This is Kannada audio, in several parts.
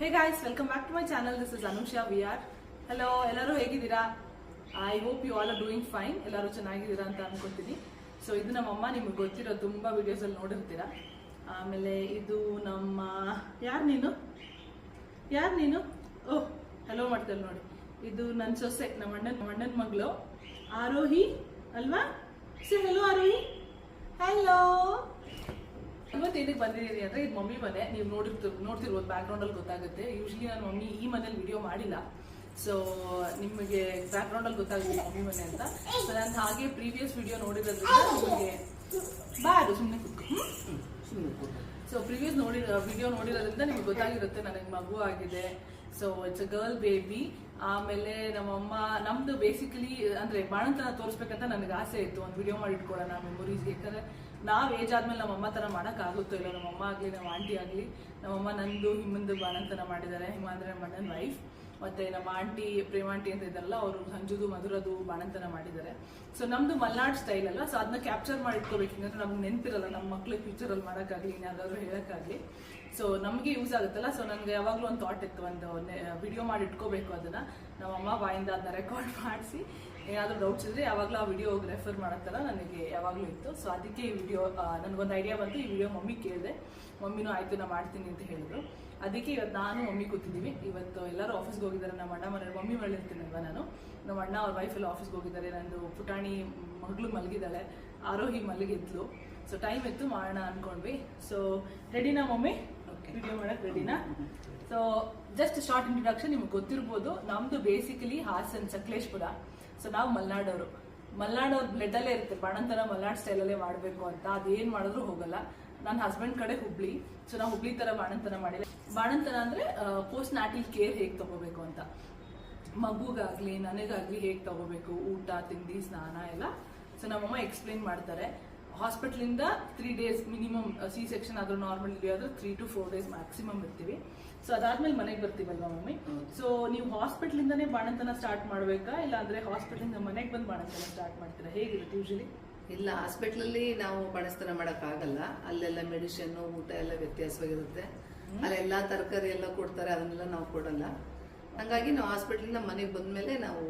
Hey guys welcome back to my channel this is Anusha we are hello ಎಲ್ಲರೂ ಹೇಗಿದ್ದೀರಾ? I hope you all are doing fine ಎಲ್ಲರೂ ಚೆನ್ನಾಗಿದ್ದೀರಾ ಅಂತ ಅನ್ಕೊತೀನಿ. ಸೊ ಇದು ನಮ್ಮಮ್ಮ ನಿಮ್ಗೆ ಗೊತ್ತಿರೋ ತುಂಬ ವಿಡಿಯೋಸಲ್ಲಿ ನೋಡಿರ್ತೀರಾ. ಆಮೇಲೆ ಇದು ನಮ್ಮ, ಯಾರು ನೀನು? ಯಾರು ನೀನು? ಓಹ್ ಹಲೋ ಮಾಡ್ತಾರೆ ನೋಡಿ. ಇದು ನನ್ನ ಸೊಸೆ, ನಮ್ಮ ಅಣ್ಣನ ಅಣ್ಣನ ಮಗಳು. ಆರೋಹಿ, ಅಲ್ವಾ? ಸೇ ಹಲೋ ಆರೋಹಿ. ಹಲೋ ಇವತ್ತು ಏನಕ್ಕೆ ಬಂದಿದ್ದೀನಿ ಅಂದ್ರೆ ಇದು ಮಮ್ಮಿ ಮನೆ. ನೀವು ನೋಡಿರ್ತೀರ ನೋಡ್ತಿರ್ಬೋದು ಬ್ಯಾಕ್ಗ್ರೌಂಡಲ್ಲಿ ಗೊತ್ತಾಗುತ್ತೆ. ಯೂಶ್ವಲಿ ನಾನು ಮಮ್ಮಿ ಈ ಮನೇಲಿ ವಿಡಿಯೋ ಮಾಡಿಲ್ಲ. ಸೊ ನಿಮಗೆ ಬ್ಯಾಕ್ಗ್ರೌಂಡಲ್ಲಿ ಗೊತ್ತಾಗುತ್ತೆ ಮಮ್ಮಿ ಮನೆ ಅಂತ. ಸೊ ನಾನು ಹಾಗೆ ಪ್ರೀವಿಯಸ್ ವಿಡಿಯೋ ನೋಡಿರೋದ್ರಿಂದ ನಿಮಗೆ ಬಾರು ಸುಮ್ಮನೆ ಕುತ್ಕೊ. ಸೊ ಪ್ರೀವಿಯಸ್ ನೋಡಿರೋ ವಿಡಿಯೋ ನೋಡಿರೋದ್ರಿಂದ ನಿಮ್ಗೆ ಗೊತ್ತಾಗಿರುತ್ತೆ ನನಗೆ ಮಗು ಆಗಿದೆ. So it's a girl baby ಆಮೇಲೆ ನಮ್ಮಮ್ಮ, ನಮ್ದು ಬೇಸಿಕಲಿ ಅಂದ್ರೆ ಬಾಣಂತನ ತೋರಿಸ್ಬೇಕಂತ ನನಗೆ ಆಸೆ ಇತ್ತು. ಒಂದು ವಿಡಿಯೋ ಮಾಡಿ ಇಟ್ಕೊಳ್ಳೋಣ ಮೆಮೊರೀಸ್ಗೆ ಯಾಕಂದ್ರೆ ನಾವು ಏಜ್ ಆದ್ಮೇಲೆ ನಮ್ಮಮ್ಮ ಮಾಡಕ್ ಆಗುತ್ತೋ ಇಲ್ಲ ನಮ್ಮಮ್ಮ ಆಗ್ಲಿ, ನಮ್ಮ ಆಂಟಿ ಆಗ್ಲಿ, ನಮ್ಮಮ್ಮ ನಂದು ಹಿಮ್ಮಂದು ಬಾಣಂತನ ಮಾಡಿದ್ದಾರೆ ಹಿಮ ಅಂದ್ರೆ ನಮ್ಮ ವೈಫ್ ಮತ್ತೆ ನಮ್ಮ ಆಂಟಿ ಪ್ರೇಮ ಆಂಟಿ ಅಂತ ಇದ್ದಾರಲ್ಲ ಅವರು ಸಂಜುದು, ಮಧುರದು ಬಾಣಂತನ ಮಾಡಿದ್ದಾರೆ. ಸೊ ನಮ್ದು ಮಲ್ನಾಡ್ ಸ್ಟೈಲ್ ಅಲ್ಲ ಸೊ ಅದನ್ನ ಕ್ಯಾಪ್ಚರ್ ಮಾಡಿ ಇಟ್ಕೋಬೇಕು ಯಾಕಂದ್ರೆ ನಮ್ಗೆ ನೆನಪಿರಲ್ಲ, ನಮ್ಮ ಮಕ್ಳಿಗೆ ಫ್ಯೂಚರ್ ಅಲ್ಲಿ ಮಾಡಕ್ಕಾಗ್ಲಿ, ಇನ್ಯಾವ್ದಾದ್ರು ಹೇಳಕ್ಕಾಗ್ಲಿ. ಸೊ ನಮಗೆ ಯೂಸ್ ಆಗುತ್ತಲ್ಲ? ಸೊ ನನಗೆ ಯಾವಾಗಲೂ ಒಂದು ಥಾಟ್ ಇತ್ತು, ಒಂದು ವಿಡಿಯೋ ಮಾಡಿ ಇಟ್ಕೋಬೇಕು ಅದನ್ನ. ನಮ್ಮಮ್ಮ ಬಾಯಿಂದ ಅದನ್ನ ರೆಕಾರ್ಡ್ ಮಾಡಿಸಿ. ಏನಾದರೂ ಡೌಟ್ಸ್ ಇದ್ರೆ ಯಾವಾಗಲೂ ಆ ವಿಡಿಯೋ ರೆಫರ್ ಮಾಡತ್ತಲ್ಲ? ನನಗೆ ಯಾವಾಗಲೂ ಇತ್ತು. ಸೊ ಅದಕ್ಕೆ ಈ ವಿಡಿಯೋ ನನಗೊಂದು ಐಡಿಯಾ ಬಂತು. ಈ ವಿಡಿಯೋ ಮಮ್ಮಿ ಕೇಳಿದೆ. ಮಮ್ಮಿನೂ ಆಯ್ತು, ನಾ ಮಾಡ್ತೀನಿ ಅಂತ ಹೇಳಿದ್ರು. ಅದಕ್ಕೆ ಇವತ್ತು ನಾನು ಮಮ್ಮಿ ಕೂತಿದ್ದೀವಿ. ಇವತ್ತು ಎಲ್ಲರೂ ಆಫೀಸ್ಗೆ ಹೋಗಿದ್ದಾರೆ. ನಮ್ಮ ಅಣ್ಣ ಮನೆ ಮಮ್ಮಿ ಇರ್ತೀನಲ್ವ ನಾನು. ನಮ್ಮ ಅಣ್ಣ ಅವ್ರ ವೈಫ್ ಎಲ್ಲ ಆಫೀಸ್ಗೆ ಹೋಗಿದ್ದಾರೆ. ನಂದು ಪುಟಾಣಿ ಮಗಳು ಮಲಗಿದ್ದಾಳೆ. ಆರೋಹಿ ಮಲಗಿದ್ಲು. ಸೊ ಟೈಮ್ ಇತ್ತು, ಮಾಡೋಣ ಅನ್ಕೊಂಡ್ವಿ. ಸೊ ರೆಡಿನಾ ಮಮ್ಮಿ? ವಿಡಿಯೋ ಮಾಡಕ್ ರೆಡಿನಾ ಸೊ ಜಸ್ಟ್ ಶಾರ್ಟ್ ಇಂಟ್ರೊಡಕ್ಷನ್ ನಿಮ್ಗೆ ಗೊತ್ತಿರ್ಬೋದು, ನಮ್ದು ಬೇಸಿಕಲಿ ಹಾಸನ್ ಸಕಲೇಶ್ಪುರ. ಸೊ ನಾವು ಮಲ್ನಾಡವರು ಮಲ್ನಾಡವ್ರ ಬ್ಲಡ್ ಅಲ್ಲೇ ಇರುತ್ತೆ, ಬಾಣಂತನ ಮಲ್ನಾಡ್ ಸ್ಟೈಲಲ್ಲೇ ಮಾಡಬೇಕು ಅಂತ. ಅದೇನ್ ಮಾಡಿದ್ರು ಹೋಗಲ್ಲ. ನನ್ನ ಹಸ್ಬೆಂಡ್ ಕಡೆ ಹುಬ್ಳಿ. ಸೊ ನಾವು ಹುಬ್ಳಿ ತರ ಬಾಣಂತನ ಮಾಡಿಲ್ಲ. ಬಾಣಂತನ ಅಂದ್ರೆ ಪೋಸ್ಟ್ ನಾಟಿಲ್ ಕೇರ್ ಹೇಗೆ ತಗೋಬೇಕು ಅಂತ. ಮಗುಗಾಗ್ಲಿ, ನನಗಾಗ್ಲಿ ಹೇಗ್ ತಗೋಬೇಕು? ಊಟ, ತಿಂಡಿ, ಸ್ನಾನ ಎಲ್ಲ. ಸೊ ನಮ್ಮಮ್ಮ ಎಕ್ಸ್ಪ್ಲೈನ್ ಮಾಡ್ತಾರೆ. ಹಾಸ್ಪಿಟ್ಲಿಂದ three days minimum C section ಆದ್ರೂ ನಾರ್ಮಲ್ ಡೆಲಿವರಿ ಆದ್ರೂ three to four days maximum ಇರ್ತೀವಿ. ಸೊ ಅದಾದ್ಮೇಲೆ ಮನೆಗೆ ಬರ್ತೀವಲ್ವಾ ಮಮ್ಮಿ? ಸೊ ನೀವು ಹಾಸ್ಪಿಟ್ಲ್ ಇಂದನೇ ಬಾಣಂತನ ಸ್ಟಾರ್ಟ್ ಮಾಡ್ಬೇಕಾ? ಇಲ್ಲ ಅಂದ್ರೆ ಹಾಸ್ಪಿಟಲ್ ಇಂದ ಮನೆಗೆ ಬಂದು ಬಾಣಂತನ ಸ್ಟಾರ್ಟ್ ಮಾಡ್ತೀರಾ? ಹೇಗಿರುತ್ತೆ ಯೂಶಲಿ ಇಲ್ಲ ಹಾಸ್ಪಿಟ್ಲಲ್ಲಿ ನಾವು ಬಣಸ್ತನ ಮಾಡಕ್ ಆಗಲ್ಲ ಅಲ್ಲೆಲ್ಲ ಮೆಡಿಸಿನ್ ಊಟ ಎಲ್ಲ ವ್ಯತ್ಯಾಸವಾಗಿರುತ್ತೆ. ಅಲ್ಲೆಲ್ಲ ತರಕಾರಿ ಎಲ್ಲ ಕೊಡ್ತಾರೆ ಅದನ್ನೆಲ್ಲ ನಾವು ಕೊಡಲ್ಲ. ಹಂಗಾಗಿ ನಾವು ಹಾಸ್ಪಿಟ್ಲಿಂದ ಮನೆಗೆ ಬಂದ್ಮೇಲೆ ನಾವು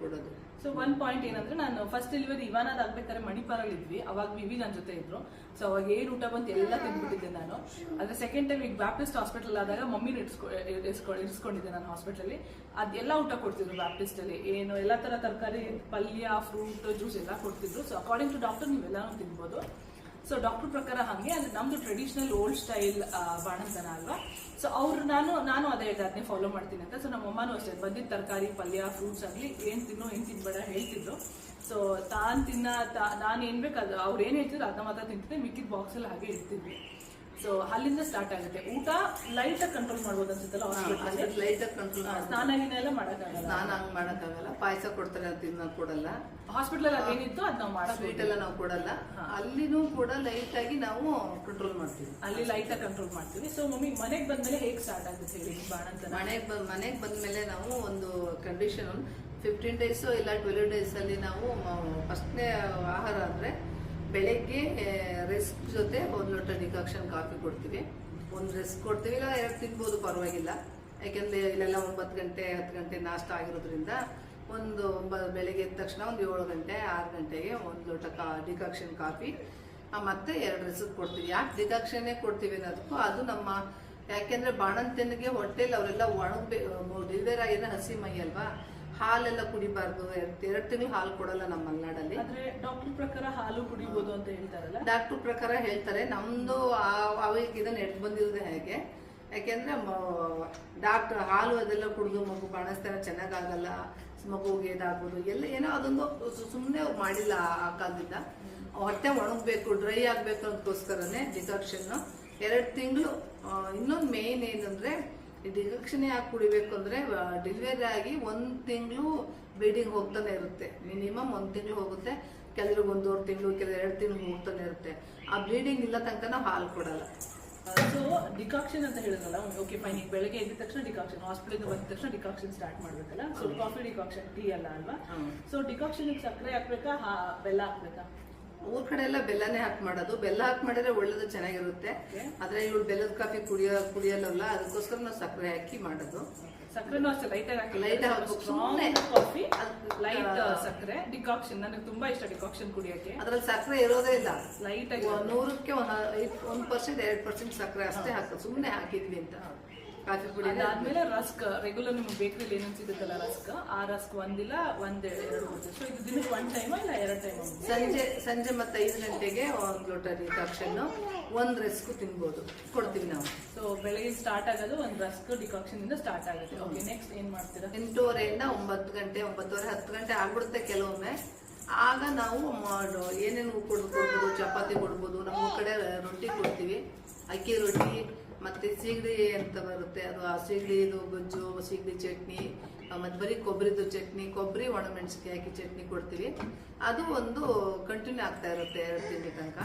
ಕೊಡೋದು. ಸೊ ಒನ್ ಪಾಯಿಂಟ್ ಏನಂದ್ರೆ ನಾನು ಫಸ್ಟ್ ಡೆಲಿವರಿ ಇವಾನದ ಆಗ್ಬೇಕಾದ್ರೆ ಮಣಿಪಾಲಲ್ಲಿ ಇದ್ವಿ. ಅವಾಗ ವಿವಿ ನನ್ನ ಜೊತೆ ಇದ್ರು. ಸೊ ಅವಾಗ ಏನ್ ಊಟ ಬಂತು, ಎಲ್ಲ ತಿಂದ್ಬಿಟ್ಟಿದ್ದೆ ನಾನು. ಅದ್ರ ಸೆಕೆಂಡ್ ಟೈಮ್ ಈಗ ಬ್ಯಾಪ್ಟಿಸ್ಟ್ ಹಾಸ್ಪಿಟಲ್ ಆದಾಗ ಮಮ್ಮಿನ ಇರಿಸ್ಕೊ ಇರಿಸ್ಕೊಂಡಿದ್ದೆ ನಾನು ಹಾಸ್ಪಿಟಲಲ್ಲಿ ಅದೆಲ್ಲ ಊಟ ಕೊಡ್ತಿದ್ರು ಬ್ಯಾಪ್ಟಿಸ್ಟ್ ಅಲ್ಲಿ. ಏನು ಎಲ್ಲ ತರ ತರಕಾರಿ, ಪಲ್ಯ ಫ್ರೂಟ್ ಜ್ಯೂಸ್ ಎಲ್ಲ ಕೊಡ್ತಿದ್ರು. ಸೊ ಅಕಾರ್ಡಿಂಗ್ ಟು ಡಾಕ್ಟರ್ ನೀವೆಲ್ಲಾನು ತಿನ್ಬೋದು. ಸೊ ಡಾಕ್ಟರ್ ಪ್ರಕಾರ ಹಾಗೆ ಅಂದ್ರೆ ನಮ್ದು ಟ್ರೆಡಿಷನಲ್ ಓಲ್ಡ್ ಸ್ಟೈಲ್ ಬಾಣಂತನ ಅಲ್ವಾ? ಸೊ ಅವ್ರು ನಾನು ನಾನು ಅದೇ ಅದನ್ನೇ ಫಾಲೋ ಮಾಡ್ತೀನಿ ಅಂತ. ಸೊ ನಮ್ಮ ಅಮ್ಮನೂ ಅಷ್ಟೇ, ಬಂದಿದ್ದ ತರಕಾರಿ, ಪಲ್ಯ ಫ್ರೂಟ್ಸ್ ಆಗಲಿ, ಏನ್ ತಿನ್ನೋ, ಏನ್ ತಿನ್ಬೇಡ ಹೇಳ್ತಿದ್ರು. ಸೊ ತಾನು ತಿನ್ನ ನಾನು ಏನ್ ಬೇಕು ಅದು, ಅವ್ರು ಏನು ಹೇಳ್ತಿದ್ರು, ಅದನ್ನ ಮಾತ್ರ ತಿಂತಿದ್ದೆ, ಮಿಕ್ಕಿದ ಬಾಕ್ಸಲ್ಲಿ ಹಾಗೆ ಇಡ್ತಿದ್ವಿ. ಸೊ ಅಲ್ಲಿಂದ ಸ್ಟಾರ್ಟ್ ಆಗುತ್ತೆ. ಊಟ ಲೈಟ್ ಆಗಿ ಕಂಟ್ರೋಲ್ ಮಾಡ್ಬೋದು ಅನ್ಸುತ್ತಲ್ಲ ಹಾಸ್ಪಿಟಲ್ ಲೈಟ್ ಕಂಟ್ರೋಲ್ ಸ್ನಾನ ಗಿನ ಎಲ್ಲ ಮಾಡಕ್ಕಾಗಲ್ಲ. ಸ್ನಾನ ಹಂಗ್ ಮಾಡಕ್ಕಾಗಲ್ಲ. ಪಾಯಸ ಕೊಡ್ತಾರೆ ಅದು ತಿನ್ನಕ್ ಕೊಡಲ್ಲ. ಹಾಸ್ಪಿಟಲ್ ಅಲ್ಲಿ ಏನಿತ್ತು ಅದ್ ನಾವು ಮಾಡೋ ಸ್ವೀಟ್ ಎಲ್ಲ ನಾವು ಕೊಡಲ್ಲ. ಅಲ್ಲಿನೂ ಕೂಡ ಲೈಟ್ ಆಗಿ ನಾವು ಕಂಟ್ರೋಲ್ ಮಾಡ್ತೀವಿ. ಅಲ್ಲಿ ಲೈಟ್ ಆಗಿ ಕಂಟ್ರೋಲ್ ಮಾಡ್ತೀವಿ. ಸೊ ಮಮ್ಮಿ ಮನೆಗೆ ಬಂದ್ಮೇಲೆ ಹೇಗೆ ಸ್ಟಾರ್ಟ್ ಆಗುತ್ತೆ ಹೇಳಿ ಬಾಣಂತ ಮನೆಗೆ ಬಂದ್ ಮನೆಗೆ ಬಂದ್ಮೇಲೆ ನಾವು ಒಂದು ಕಂಡೀಷನ್ ಫಿಫ್ಟೀನ್ ಡೇಸ್ ಇಲ್ಲ ಟ್ವೆಲ್ ಡೇಸ್ ಅಲ್ಲಿ ನಾವು ಫಸ್ಟ್ನೇ ಆಹಾರ ಅಂದ್ರೆ ಬೆಳಗ್ಗೆ ರೆಸ್ಕ್ ಜೊತೆ ಒಂದು ಲೋಟ ಡಿಕಾಕ್ಷನ್ ಕಾಫಿ ಕೊಡ್ತೀವಿ. ಒಂದು ರೆಸ್ಕ್ ಕೊಡ್ತೀವಿ, ಇಲ್ಲ ಎರಡು ತಿನ್ಬೋದು, ಪರವಾಗಿಲ್ಲ. ಯಾಕೆಂದ್ರೆ ಇಲ್ಲೆಲ್ಲ ಒಂಬತ್ತು ಗಂಟೆ, ಹತ್ತು ಗಂಟೆ ನಾಷ್ಟ ಆಗಿರೋದ್ರಿಂದ ಒಂದು ಬೆಳಗ್ಗೆ ಎದ್ದ ತಕ್ಷಣ ಒಂದು ಏಳು ಗಂಟೆ, ಆರು ಗಂಟೆಗೆ ಒಂದು ಲೋಟ ಕಾ, ಡಿಕಾಕ್ಷನ್ ಕಾಫಿ ಮತ್ತೆ ಎರಡು ರೆಸಿಪ್ ಕೊಡ್ತೀವಿ. ಯಾಕೆ ಡಿಕಾಕ್ಷನ್ನೇ ಕೊಡ್ತೀವಿ ಅನ್ನೋದಕ್ಕೂ ಅದು ನಮ್ಮ, ಯಾಕೆಂದ್ರೆ ಬಾಣಂತನಿಗೆ ಹೊಟ್ಟೆಲಿ ಅವರೆಲ್ಲ ಒಣಗ್ಬೇ ಡೆಲಿವರಿ ಆಗಿದ್ರೆ ಹಸಿ ಮೈ ಅಲ್ವಾ? ಹಾಲೆಲ್ಲ ಕುಡಿಬಾರ್ದು. ಎರಡು ತಿಂಗಳು ಹಾಲು ಕೊಡಲ್ಲ ನಮ್ಮ ಮಲೆನಾಡಲ್ಲಿ. ಡಾಕ್ಟರ್ ಪ್ರಕಾರ ಹಾಲು ಕುಡಿಬಹುದು ಅಂತ ಹೇಳ್ತಾರಲ್ಲ? ಡಾಕ್ಟರ್ ಪ್ರಕಾರ ಹೇಳ್ತಾರೆ. ನಮ್ದು ಅವಾಗ ಇದನ್ನ ಎಡ್ ಬಂದಿರೋದು ಹೇಗೆ? ಯಾಕೆಂದ್ರೆ ಡಾಕ್ಟರ್ ಹಾಲು ಅದೆಲ್ಲ ಕುಡಿದು ಮಗು ಕಾಣಿಸ್ತಾರೆ ಚೆನ್ನಾಗಾಗಲ್ಲ ಮಗುಗೆ ಇದಾಗ್ಬೋದು ಎಲ್ಲ ಏನೋ ಅದೊಂದು ಸುಮ್ಮನೆ ಅವ್ರು ಮಾಡಿಲ್ಲ ಆ- ಕಾಲದಿಂದ. ಹೊಟ್ಟೆ ಒಣಗ್ಬೇಕು ಡ್ರೈ ಆಗ್ಬೇಕು ಅದಕ್ಕೋಸ್ಕರನೇ ಡಿಕಾಕ್ಷನ್ ಎರಡು ತಿಂಗಳು ಇನ್ನೊಂದು ಮೇನ್ ಏನಂದ್ರೆ ಈ ಡಿಕಾಕ್ಷನ್ ಯಾಕೆ ಕುಡಿಬೇಕು ಅಂದ್ರೆ ಡೆಲಿವರಿ ಆಗಿ ಒಂದ್ ತಿಂಗಳು ಬ್ಲೀಡಿಂಗ್ ಹೋಗ್ತಾನೆ ಇರುತ್ತೆ. ಮಿನಿಮಮ್ ಒಂದ್ ತಿಂಗಳು ಹೋಗುತ್ತೆ ಕೆಲವ್ರಿಗೆ ಒಂದೂವರೆ ತಿಂಗಳು ಕೆಲವು ಎರಡು ತಿಂಗಳು ಹೋಗ್ತಾನೆ ಇರುತ್ತೆ. ಆ ಬ್ಲೀಡಿಂಗ್ ಇಲ್ಲ ತನಕ ನಾವು ಹಾಲು ಕೊಡಲ್ಲ. ಸೊ ಡಿಕಾಕ್ಷನ್ ಅಂತ ಹೇಳಿದ್ರಲ್ಲ ಓಕೆ ಫೈನ್ ಈಗ ಬೆಳಗ್ಗೆ ಎದ್ದ ತಕ್ಷಣ ಡಿಕಾಕ್ಷನ್ ಹಾಸ್ಪಿಟಲ್ ಬಂದ ತಕ್ಷಣ ಡಿಕಾಕ್ಷನ್ ಸ್ಟಾರ್ಟ್ ಮಾಡ್ಬೇಕಲ್ಲ? ಸೊ ಕಾಫಿ ಡಿಕಾಕ್ಷನ್ ಟೀ ಅಲ್ಲ ಅಲ್ವಾ. ಸೊ ಡಿಕಾಕ್ಷನ್ ಸಕ್ಕರೆ ಹಾಕ್ಬೇಕಾ ಬೆಲ್ಲ ಹಾಕ್ಬೇಕಾ? ಊರ್ ಕಡೆ ಎಲ್ಲ ಬೆಲ್ಲನೇ ಹಾಕಿ ಮಾಡೋದು. ಬೆಲ್ಲ ಹಾಕಿ ಮಾಡಿದ್ರೆ ಒಳ್ಳೇದು ಚೆನ್ನಾಗಿರುತ್ತೆ. ಆದ್ರೆ ಇವಳು ಬೆಲ್ಲದ ಕಾಫಿ ಕುಡಿಯೋ ಕುಡಿಯಲ್ಲ ಅದಕ್ಕೋಸ್ಕರ ನಾವು ಸಕ್ಕರೆ ಹಾಕಿ ಮಾಡೋದು. ಸಕ್ಕರೆನೂ ಅಷ್ಟೇ ಲೈಟ್ ಹಾಕಿ ಲೈಟಾಗಿ ಹಾಕ್ಬೇಕು. ಸುಮ್ನೆ. ಕಾಫಿ ಅದ್- ಲೈಟ್ ಸಕ್ಕರೆ. ಡಿಕಾಕ್ಷನ್ ನನಗೆ ತುಂಬಾ ಇಷ್ಟ ಡಿಕಾಕ್ಷನ್ ಕುಡಿಯಕ್ಕೆ. ಅದ್ರಲ್ಲಿ ಸಕ್ಕರೆ ಇರೋದೇ ಇಲ್ಲ. ಲೈಟ್ ಆಗಿ ಒಂದ್ ನೂರಕ್ಕೆ ಒಂದ್ ಐದ್- ಒಂದ್ ಪರ್ಸೆಂಟ್ ಎರಡ್ ಪರ್ಸೆಂಟ್ ಸಕ್ಕರೆ ಅಷ್ಟೇ ಹಾಕೋದು ಸುಮ್ನೆ ಹಾಕಿದ್ವಿ ಅಂತ. ಕಾಫಿ ಪುಡಿ ಅದಾದ್ಮೇಲೆ ರಸ್ಕ್ ರೆಗ್ಯುಲರ್ ನಿಮ್ಗೆ ಬೇಕರಿಲಿ ಏನೇನು ಸಿಗುತ್ತಲ್ಲ ರಸ್ಕ್ ಆ ರಸ್ಕ್ ಒಂದಿಲ್ಲ ಒಂದ್ ಎರಡು ಸೊ ಇದು ದಿನಕ್ಕೆ ಒನ್ ಟೈಮ್ ಇಲ್ಲ ಎರಡು ಟೈಮ್ ಸಂಜೆ ಸಂಜೆ ಮತ್ತೆ ಐದು ಗಂಟೆಗೆ ಒಂದು ಲೋಟ ಡಿಕಾಕ್ಷನ್ ಒಂದ್ ರಸ್ಕ್ ತಿನ್ಬೋದು. ಕೊಡ್ತೀವಿ ನಾವು. ಸೊ ಬೆಳಗ್ಗೆ ಸ್ಟಾರ್ಟ್ ಆಗೋದು ಒಂದು ರಸ್ಕ್ ಡಿಕಾಕ್ಷನ್ ಇಂದ ಸ್ಟಾರ್ಟ್ ಆಗುತ್ತೆ. ಓಕೆ ನೆಕ್ಸ್ಟ್ ಏನ್ ಮಾಡ್ತೀರಾ? ಎಂಟೂವರೆಯಿಂದ ಒಂಬತ್ತು ಗಂಟೆ ಒಂಬತ್ತುವರೆ ಹತ್ತು ಗಂಟೆ ಆಗ್ಬಿಡುತ್ತೆ ಕೆಲವೊಮ್ಮೆ. ಆಗ ನಾವು ಮಾಡೋ ಏನೇನು ಕೊಡ್ ಕೊಡ್ಬೋದು ಚಪಾತಿ ಕೊಡ್ಬೋದು ನಮ್ಮ ಕಡೆ ರೊಟ್ಟಿ ಕೊಡ್ತೀವಿ. ಅಕ್ಕಿ ರೊಟ್ಟಿ ಮತ್ತೆ ಸೀಗಡಿ ಅಂತ ಬರುತ್ತೆ. ಅದು ಆ ಸೀಗಡಿದು ಗೊಜ್ಜು, ಸೀಗಡಿ ಚಟ್ನಿ ಮತ್ತೆ ಬರೀ ಕೊಬ್ಬರಿದು ಚಟ್ನಿ, ಕೊಬ್ಬರಿ ಒಣಮೆಣಸಿಕಾಯಿ ಹಾಕಿ ಚಟ್ನಿ ಕೊಡ್ತೀವಿ. ಅದು ಒಂದು ಕಂಟಿನ್ಯೂ ಆಗ್ತಾ ಇರುತ್ತೆ ಎರಡು ತಿಂಗಳ ತನಕ.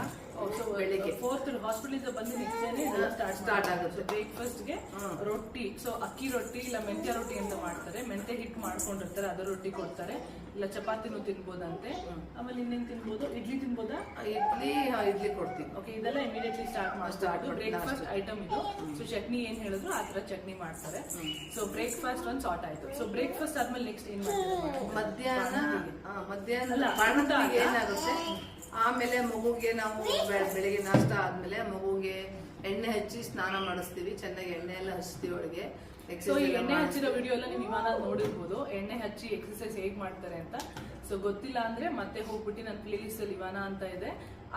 ಬೆಳಿಗ್ಗೆ. ಫೋರ್ತ್ ಹಾಸ್ಪಿಟಲ್ ಬಂದು ನೆಕ್ಸ್ಟ್ ಡೇನೆ ಸ್ಟಾರ್ಟ್ Start ಆಗುತ್ತೆ. ಬ್ರೇಕ್ಫಾಸ್ಟ್ಗೆ ರೊಟ್ಟಿ. ಸೊ ಅಕ್ಕಿ ರೊಟ್ಟಿ ಇಲ್ಲ ಮೆಂತ್ಯ ರೊಟ್ಟಿ ಅಂತ ಮಾಡ್ತಾರೆ. ಮೆಂತ್ಯ ಹಿಟ್ಟು ಮಾಡ್ಕೊಂಡಿರ್ತಾರೆ. ಅದರ ರೊಟ್ಟಿ ಕೊಡ್ತಾರೆ. ಇಲ್ಲ ಚಪಾತಿನೂ ತಿನ್ಬೋದಂತೆ. ಆಮೇಲೆ ಇನ್ನೇನ್ ತಿನ್ಬೋದು? ಇಡ್ಲಿ ತಿನ್ಬೋದಾ? ಇಡ್ಲಿ ಇಡ್ಲಿ ಕೊಡ್ತೀವಿ ಓಕೆ ಇದೆಲ್ಲ ಇಮಿಡಿಯೇಟ್ಲಿ ಸ್ಟಾರ್ಟ್ ಮಾಡ್ತಾರೆ ಮಾಡಿ ಬ್ರೇಕ್ಫಾಸ್ಟ್ ಐಟಮ್ ಇದು. ಸೊ ಚಟ್ನಿ ಏನ್ ಹೇಳಿದ್ರು ಆ ತರ ಚಟ್ನಿ ಮಾಡ್ತಾರೆ. ಸೊ ಬ್ರೇಕ್ಫಾಸ್ಟ್ ಒಂದು ಸಾರ್ಟ್ ಆಯ್ತು. ಸೊ ಬ್ರೇಕ್ಫಾಸ್ಟ್ ಆದ್ಮೇಲೆ ನೆಕ್ಸ್ಟ್ ಏನ್ ಮಾಡ್ತಾರೆ? ಮಧ್ಯಾಹ್ನ ಮಧ್ಯಾಹ್ನ ಏನಾಗುತ್ತೆ? ಆಮೇಲೆ ಮಗುಗೆ ನಾವು ಬೆಳಿಗ್ಗೆ ನಾಷ್ಟ ಆದ್ಮೇಲೆ ಮಗುಗೆ ಎಣ್ಣೆ ಹಚ್ಚಿ ಸ್ನಾನ ಮಾಡಿಸ್ತೀವಿ. ಚೆನ್ನಾಗಿ ಎಣ್ಣೆ ಎಲ್ಲ ಹಚ್ತೀವಿ ಅವಳಿಗೆ. ಸೊ ಈ ಎಣ್ಣೆ ಹಚ್ಚಿರೋ ವಿಡಿಯೋ ಎಲ್ಲ ನೀವು ಇವಾಗ ನೋಡಿರ್ಬೋದು. ಎಣ್ಣೆ ಹಚ್ಚಿ ಎಕ್ಸರ್ಸೈಸ್ ಹೇಗ್ ಮಾಡ್ತಾರೆ ಅಂತ. ಸೊ ಗೊತ್ತಿಲ್ಲ ಅಂದ್ರೆ ಮತ್ತೆ ಹೋಗ್ಬಿಟ್ಟು ನನ್ನ ಪ್ಲೇ ಲಿಸ್ಟ್ ಅಲ್ಲಿ ಇವಾನ ಅಂತ ಇದೆ.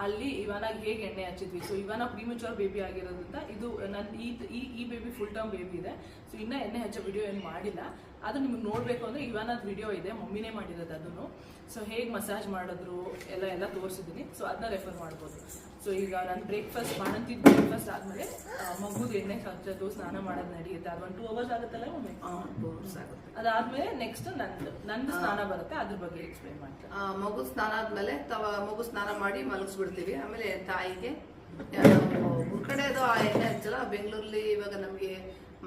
ಅಲ್ಲಿ ಇವಾನಾಗ ಹೇಗೆ ಎಣ್ಣೆ ಹಚ್ಚಿದ್ವಿ. ಸೊ ಇವಾನ ಪ್ರೀಮಿಚೂರ್ ಬೇಬಿ ಆಗಿರೋದ್ರಿಂದ ಇದು ನನ್ನ ಈ ಈ ಬೇಬಿ ಫುಲ್ ಟರ್ಮ್ ಬೇಬಿ ಇದೆ. ಸೊ ಇನ್ನ ಎಣ್ಣೆ ಹಚ್ಚೋ ವಿಡಿಯೋ ಏನು ಮಾಡಿಲ್ಲ. ಅದು ನಿಮ್ಗೆ ನೋಡ್ಬೇಕು ಅಂದ್ರೆ ಇವಾನದ್ ವಿಡಿಯೋ ಇದೆ ಮಮ್ಮಿನೇ ಮಾಡಿರೋದು ಅದನ್ನು. ಸೊ ಹೇಗೆ ಮಸಾಜ್ ಮಾಡಿದ್ರು ಎಲ್ಲ ಎಲ್ಲ ತೋರಿಸಿದ್ದೀನಿ ಸೊ ಅದನ್ನ ರೆಫರ್ ಮಾಡ್ಬೋದು. ಸೊ ಈಗ ನಾನು ಬ್ರೇಕ್ಫಾಸ್ಟ್ ಮಾಡಂತಿದ್ದು ಬ್ರೇಕ್ಫಾಸ್ಟ್ ಆದ್ಮೇಲೆ ಮಗುದು ಎಣ್ಣೆ ಹಚ್ಚೋದು ಸ್ನಾನ ಮಾಡೋದು ನಡೆಯುತ್ತೆ. ಅದು ಒಂದು ಟೂ ಅವರ್ಸ್ ಆಗುತ್ತಲ್ಲ ಮಮ್ಮಿ? ಆಗುತ್ತೆ. ಅದಾದ್ಮೇಲೆ ನೆಕ್ಸ್ಟ್ ನಂದು ನಂದು ಸ್ನಾನ ಬರುತ್ತೆ. ಅದ್ರ ಬಗ್ಗೆ ಎಕ್ಸ್ಪ್ಲೈನ್ ಮಾಡ್ತೀನಿ. ಮಗು ಸ್ನಾನ ಆದ್ಮೇಲೆ ತವ ಮಗು ಸ್ನಾನ ಮಾಡಿ ಮಲಗಿಸ್ಬಿಡ್ತೀವಿ. ಆಮೇಲೆ ತಾಯಿಗೆ ಊರ್ ಕಡೆ ಅದು ಆ ಎಣ್ಣೆ ಹಚ್ಚಲ್ಲ ಬೆಂಗಳೂರಲ್ಲಿ ಇವಾಗ ನಮಗೆ